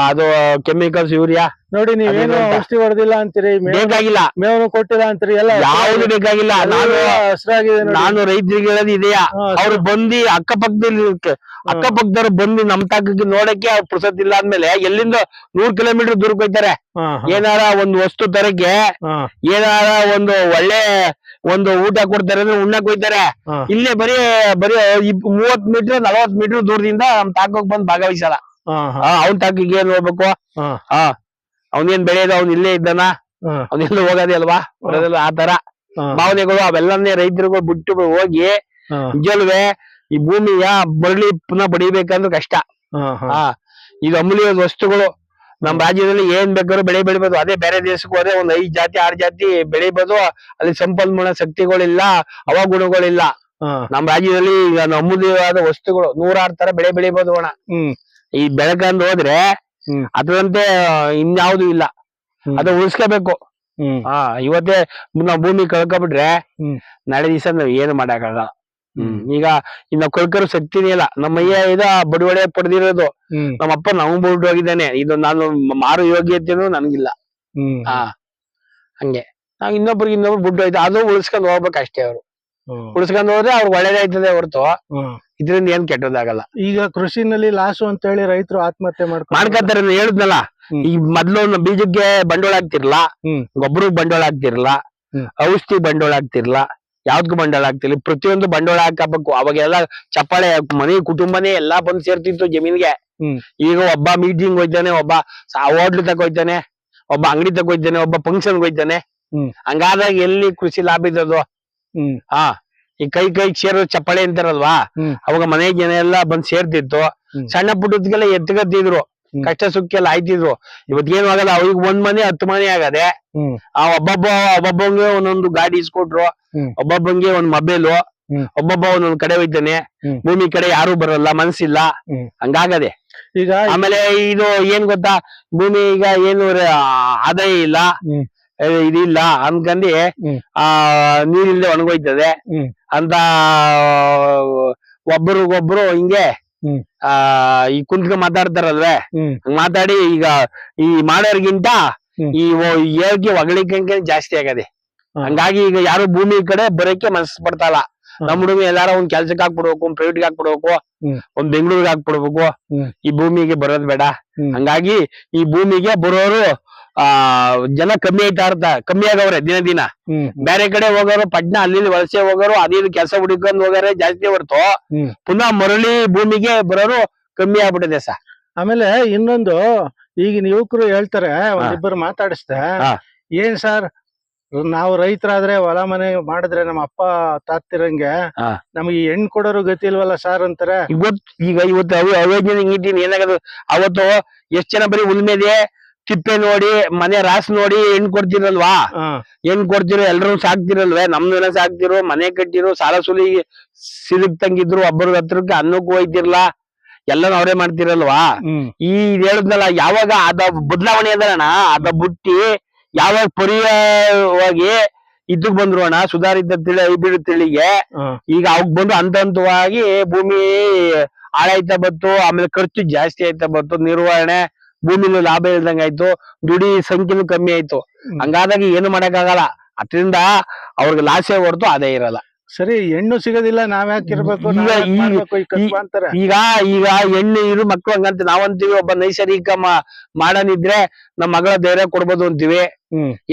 ಅದು ಕೆಮಿಕಲ್ಸ್ ಯೂರಿಯಾ ನೋಡಿ ನೀವೇನು? ಔಷಧಿ ಹೊಡೆದಿಲ್ಲ ಅಂತೀರಿ ಬೇಕಾಗಿಲ್ಲ. ಮೇವನು ಕೊಟ್ಟಿಲ್ಲ ಅಂತೀರಿ ಎಲ್ಲ ಯಾವ್ದು ಬೇಕಾಗಿಲ್ಲ. ನಾನು ಹಸ್ರಾಗಿದೆ ನಾನು ರೈತರಿಗೆ ಹೇಳೋದು ಇದೆಯಾ? ಅವ್ರು ಬಂದು ಅಕ್ಕಪಕ್ಕದಲ್ಲಿ ಅಕ್ಕಪಕ್ಕದವ್ರು ಬಂದು ನಮ್ ತಾಕಕ್ಕೆ ನೋಡಕ್ಕೆ ಅವ್ರ ಪುರ್ಸತ್ ಇಲ್ಲ ಅಂದ್ಮೇಲೆ ಎಲ್ಲಿಂದ ನೂರ್ ಕಿಲೋಮೀಟರ್ ದೂರ ಕೊಯ್ತಾರೆ ಏನಾರ ಒಂದು ವಸ್ತು ತರಕ್ಕೆ ಏನಾರ ಒಂದು ಒಳ್ಳೆ ಒಂದು ಊಟ ಕೊಡ್ತಾರೆ ಅಂದ್ರೆ ಉಣ್ಣಕ್ ಹೋಯ್ತಾರೆ. ಇಲ್ಲೇ ಬರೀ ಬರೀ ಇಪ್- ಮೂವತ್ ಮೀಟರ್ ನಲವತ್ ಮೀಟರ್ ದೂರದಿಂದ ನಮ್ ತಾಕಕ್ ಬಂದ್ ಭಾಗವಹಿಸಲ್ಲ. ಅವ್ನ್ ತಾಕಿಗೆ ಏನ್ ಹೋಗ್ಬೇಕು? ಹಾ, ಅವನೇನ್ ಬೆಳೆಯೋದು ಅವ್ನ್ ಇಲ್ಲೇ ಇದ್ದಾನ? ಅವ್ನೆಲ್ಲ ಹೋಗೋದೇ ಅಲ್ವಾ? ಬರೋದಿಲ್ಲ ಆ ತರ ಭಾವನೆಗಳು ಅವೆಲ್ಲನ್ನೇ ರೈತರುಗಳು ಬಿಟ್ಟು ಹೋಗಿ ನಿಜಲ್ವೇ ಈ ಭೂಮಿಯ ಮರಳಿ ಪುನಃ ಬಡಿಬೇಕಂದ್ರೆ ಕಷ್ಟ. ಹಾ, ಇದು ಅಮೂಲ್ಯ ವಸ್ತುಗಳು. ನಮ್ಮ ರಾಜ್ಯದಲ್ಲಿ ಏನ್ ಬೇಕಾದ್ರೂ ಬೆಳೆ ಬೆಳಿಬೋದು. ಅದೇ ಬೇರೆ ದೇಶಕ್ಕೆ ಹೋದ್ರೆ ಒಂದ್ ಐದ್ ಜಾತಿ ಆರ್ ಜಾತಿ ಬೆಳಿಬೋದು. ಅಲ್ಲಿ ಸಂಪನ್ಮೂಲ ಶಕ್ತಿಗಳಿಲ್ಲ ಹವಾಗುಣಗಳಿಲ್ಲ ನಮ್ ನಮ್ಮ ರಾಜ್ಯದಲ್ಲಿ ಈಗ ಅಮೂಲ್ಯವಾದ ವಸ್ತುಗಳು. ನೂರಾರು ತರ ಬೆಳೆ ಬೆಳಿಬೋದು ಅಣ್ಣ. ಹ್ಮ್. ಈ ಬೆಳಕಂದು ಹೋದ್ರೆ. ಅದರಂತೆ ಇನ್ಯಾವ್ದು ಇಲ್ಲ. ಅದ ಉಳಿಸ್ಕೋಬೇಕು. ಹಾ ಇವತ್ತೇ ನಾವ್ ಭೂಮಿ ಕಳ್ಕೊಬಿಟ್ರೆ. ನಾಳೆ ದಿವಸ ನಾವ್ ಏನು ಮಾಡಕ್ಕಾಗಲ್ಲ. ಹ್ಮ್. ಈಗ ಇನ್ನ ಕಳ್ಕರೋ ಶಕ್ತಿನೇ ಇಲ್ಲ. ನಮ್ಮ ಅಯ್ಯ ಇದ ಬಡವಡೆ ಪಡೆದಿರೋದು. ಹ್ಮ್. ನಮ್ಮ ಅಪ್ಪ ನಾವು ಬಿಟ್ಟು ಹೋಗಿದ್ದಾನೆ. ಇದು ನಾನು ಮಾರು ಯೋಗ್ಯತೆನೂ ನನ್ಗಿಲ್ಲ. ಹಾ ಹಂಗೆ. ನಾವ್ ಇನ್ನೊಬ್ರಿಗೆ ಇನ್ನೊಬ್ರು ಬಿಟ್ಟು ಹೋಯ್ತು. ಅದು ಉಳಿಸ್ಕೊಂಡ್ ಹೋಗ್ಬೇಕಷ್ಟೇ ಅವ್ರು. ಉಳಿಸ್ಕೊಂಡು ಹೋದ್ರೆ ಅವ್ರು ಒಳ್ಳೇದಾಯ್ತದೆ ಹೊರತು. ಇದರಿಂದ ಏನ್ ಕೆಟ್ಟದಾಗಲ್ಲ. ಈಗ ಕೃಷಿನಲ್ಲಿ ಲಾಸು ಅಂತ ಹೇಳಿ ರೈತರು ಆತ್ಮಹತ್ಯೆ ಮಾಡ್ಕೊಂಡ್ರೆ ಹೇಳಿದ್ನಲ್ಲ ಈ ಮೊದ್ಲು ಬೀಜಕ್ಕೆ ಬಂಡವಾಳ ಆಗ್ತಿರ್ಲಾ. ಗೊಬ್ಬರಕ್ಕೆ ಬಂಡವಾಳ ಆಗ್ತಿರ್ಲಾ. ಔಷಧಿ ಬಂಡವಾಳ ಆಗ್ತಿರ್ಲಾ ಯಾವ್ದಕ್ಕೂ ಬಂಡವಾಳ ಆಗ್ತಿರ್ಲಿ ಪ್ರತಿಯೊಂದು ಬಂಡವಾಳ ಹಾಕಬೇಕು ಅವಾಗೆಲ್ಲ ಚಪ್ಪಾಳೆ ಮನೆ ಕುಟುಂಬನೇ ಎಲ್ಲಾ ಬಂದ್ ಸೇರ್ತಿತ್ತು ಜಮೀನ್ಗೆ. ಈಗ ಒಬ್ಬ ಮೀಟಿಂಗ್ ಹೋಯ್ತಾನೆ ಒಬ್ಬ ಹೋಟ್ಲ್ ತಗೋಯ್ತಾನೆ ಒಬ್ಬ ಅಂಗಡಿ ತಗೋಯ್ತಾನೆ ಒಬ್ಬ ಫಂಕ್ಷನ್ ಹೋಯ್ತಾನೆ. ಹ್ಮ್. ಹಂಗಾದಾಗ ಎಲ್ಲಿ ಕೃಷಿ ಲಾಭ ಇದ್ದದು ಹ್ಮ್. ಹಾ. ಈ ಕೈ ಕೈ ಸೇರೋ ಚಪ್ಪಾಳೆ ಅಂತಾರಲ್ವಾ? ಅವಾಗ ಮನೆ ಜನ ಎಲ್ಲ ಬಂದ್ ಸೇರ್ತಿತ್ತು. ಸಣ್ಣ ಪುಟ್ಟದ್ಗೆಲ್ಲ ಎತ್ತಗತ್ತಿದ್ರು. ಕಷ್ಟ ಸುಖ ಎಲ್ಲ ಆಯ್ತಿದ್ರು ಇವತ್ತೇನು ಆಗಲ್ಲ ಅವ್ರಿಗ್ ಒಂದ್ ಮನೆ ಹತ್ತು ಮನೆ ಆಗದೆ ಆ ಒಬ್ಬೊಬ್ಬ ಒಬ್ಬೊಬ್ಬಂಗೆ ಒಂದೊಂದು ಗಾಡಿ ಇಸ್ಕೊಟ್ರು. ಒಬ್ಬೊಬ್ಬಂಗೆ ಒಂದ್ ಮೊಬೈಲು. ಒಬ್ಬೊಬ್ಬ ಒಂದೊಂದ್ ಕಡೆ ಹೋಯ್ತಾನೆ. ಭೂಮಿ ಕಡೆ ಯಾರು ಬರಲ್ಲ ಮನ್ಸಿಲ್ಲ. ಹಂಗಾಗದೆ. ಈಗ ಆಮೇಲೆ ಇದು ಏನ್ ಗೊತ್ತಾ? ಭೂಮಿ ಈಗ ಏನು ಆದಾಯ ಇಲ್ಲ. ಇದಿಲ್ಲ. ಅನ್ಕಂಡಿ. ಆ ನೀರಿಲ್ದೆ ಒಣಗೋಯ್ತದೆ. ಅಂತ ಒಬ್ಬರಿಗೊಬ್ರು ಹಿಂಗೆ ಆ ಈ ಕುಂತ್ಕ ಮಾತಾಡ್ತಾರಲ್ವೇ? ಮಾತಾಡಿ ಈಗ ಈ ಮಾಡೋರ್ಗಿಂತ. ಈ ಒ- ಒಗಳಿಕೆ ಜಾಸ್ತಿ ಆಗದೆ. ಹಂಗಾಗಿ ಈಗ ಯಾರು ಭೂಮಿ ಕಡೆ ಬರೋಕೆ ಮನಸ್ಸು ಪಡ್ತಾಲ್ಲ. ನಮ್ ಹುಡುಗ ಎಲ್ಲಾರ ಒಂದ್ ಕೆಲ್ಸಕ್ಕೆ ಹಾಕ್ಬಿಡ್ಬೇಕು ಒಂದ್ ಪ್ರೈವೇಟ್ಗೆ ಹಾಕ್ಬಿಡ್ಬೇಕು. ಒಂದ್ ಬೆಂಗಳೂರಿಗೆ ಹಾಕ್ಬಿಡ್ಬೇಕು. ಈ ಭೂಮಿಗೆ ಬರೋದ್ ಬೇಡ. ಹಂಗಾಗಿ ಈ ಭೂಮಿಗೆ ಬರೋರು ಆ ಜನ ಕಮ್ಮಿ ಆಯ್ತಾ ಅರ್ಥ ಕಮ್ಮಿ ಆಗವ್ರೆ ದಿನ ದಿನ. ಬೇರೆ ಕಡೆ ಹೋಗೋರು ಪಟ್ನ ಅಲ್ಲಿ ವಲಸೆ ಹೋಗೋರು ಅದೇ ಕೆಲಸ ಹುಡುಕೊಂಡ್ ಹೋಗಾರೆ ಜಾಸ್ತಿ ಹೊರತು. ಪುನಃ ಮರಳಿ ಭೂಮಿಗೆ ಬರೋರು ಕಮ್ಮಿ ಆಗ್ಬಿಟ್ಟಿದೆ ಸರ್. ಆಮೇಲೆ ಇನ್ನೊಂದು ಈಗಿನ ಯುವಕರು ಹೇಳ್ತಾರೆ ಒಂದಿಬ್ಬರು ಮಾತಾಡಿಸ್ದೆ ಹಾ. ಏನ್ ಸರ್ ನಾವು ರೈತರಾದ್ರೆ ಹೊಲ ಮನೆ ಮಾಡಿದ್ರೆ ನಮ್ಮ ಅಪ್ಪ ತಾತಿರಂಗೆ ನಮ್ಗೆ ಹೆಣ್ ಕೊಡೋರು ಗತಿ ಇಲ್ವಲ್ಲ ಸರ್ ಅಂತಾರೆ. ಇವತ್ತು ಈಗ ಇವತ್ತು ಅವ ಅವೇಜ್ಞಾನ ಹಿಂಗಿದ್ದೀನಿ ಏನಾಗದು ಅವತ್ತು ಎಷ್ಟ್ ಜನ ಬರೀ ಉಳ್ಮೆದೆ ತಿಪ್ಪೆ ನೋಡಿ ಮನೆ ರಾಸ್ ನೋಡಿ ಹೆಣ್ ಕೊಡ್ತಿರಲ್ವಾ? ಹೆಣ್ ಕೊಡ್ತಿರೋ ಎಲ್ರು ಸಾಕ್ತಿರಲ್ವೇ? ನಮ್ದೆಲ್ಲ ಸಾಕ್ತಿರೋ ಮನೆ ಕಟ್ಟಿರೋ ಸಾಲ ಸುಲಿ ಸಿಲುಕ್ತಂಗಿದ್ರು ಒಬ್ಬರ ಹತ್ರಕ್ಕೆ ಅನ್ನಕ್ಕೂ ಹೋಯ್ತಿರ್ಲ. ಎಲ್ಲಾನು ಅವರೇ ಮಾಡ್ತಿರಲ್ವಾ? ಈ ಹೇಳದ್ನಲ್ಲ ಯಾವಾಗ ಅದ ಬದಲಾವಣೆ ಅದಣ್ಣ ಅದ ಬುಟ್ಟಿ ಯಾವಾಗ ಪರ್ಯಾಯವಾಗಿ ಇದಕ್ ಬಂದ್ರು ಅಣ್ಣ? ಸುಧಾರಿತ ತಿಳಿ ಐಬಿಡ ತಿಳಿಗೆ. ಈಗ ಅವಾಗ ಬಂದು ಹಂತ ಹಂತವಾಗಿ ಭೂಮಿ ಹಾಳಾಯ್ತಾ ಬಂತು ಆಮೇಲೆ ಖರ್ಚು ಜಾಸ್ತಿ ಆಯ್ತಾ ಬತ್ತು ನಿರ್ವಹಣೆ ಭೂಮಿಲೂ ಲಾಭ ಇಲ್ದಂಗ ಆಯ್ತು ದುಡಿ ಸಂಖ್ಯೆನೂ ಕಮ್ಮಿ ಆಯ್ತು. ಹಂಗಾದಾಗ ಏನು ಮಾಡಕ್ಕಾಗಲ್ಲ. ಅದರಿಂದ ಅವ್ರಿಗೆ ಲಾಸೇ ಹೊರತು ಅದೇ ಇರಲ್ಲ. ಸರಿ ಹೆಣ್ಣು ಸಿಗೋದಿಲ್ಲ ನಾವ್ ಯಾಕೆ ಇರ್ಬೇಕು? ಈಗ- ಈಗ- ಹೆಣ್ಣು ಇರು ಮಕ್ಳು ಹಂಗಂತ ನಾವಂತೀವಿ ಒಬ್ಬ ನೈಸರ್ಗಿಕ ಮಾಡನಿದ್ರೆ ನಮ್ಮ ಮಗಳ ಧೈರ್ಯ ಕೊಡ್ಬೋದು ಅಂತೀವಿ.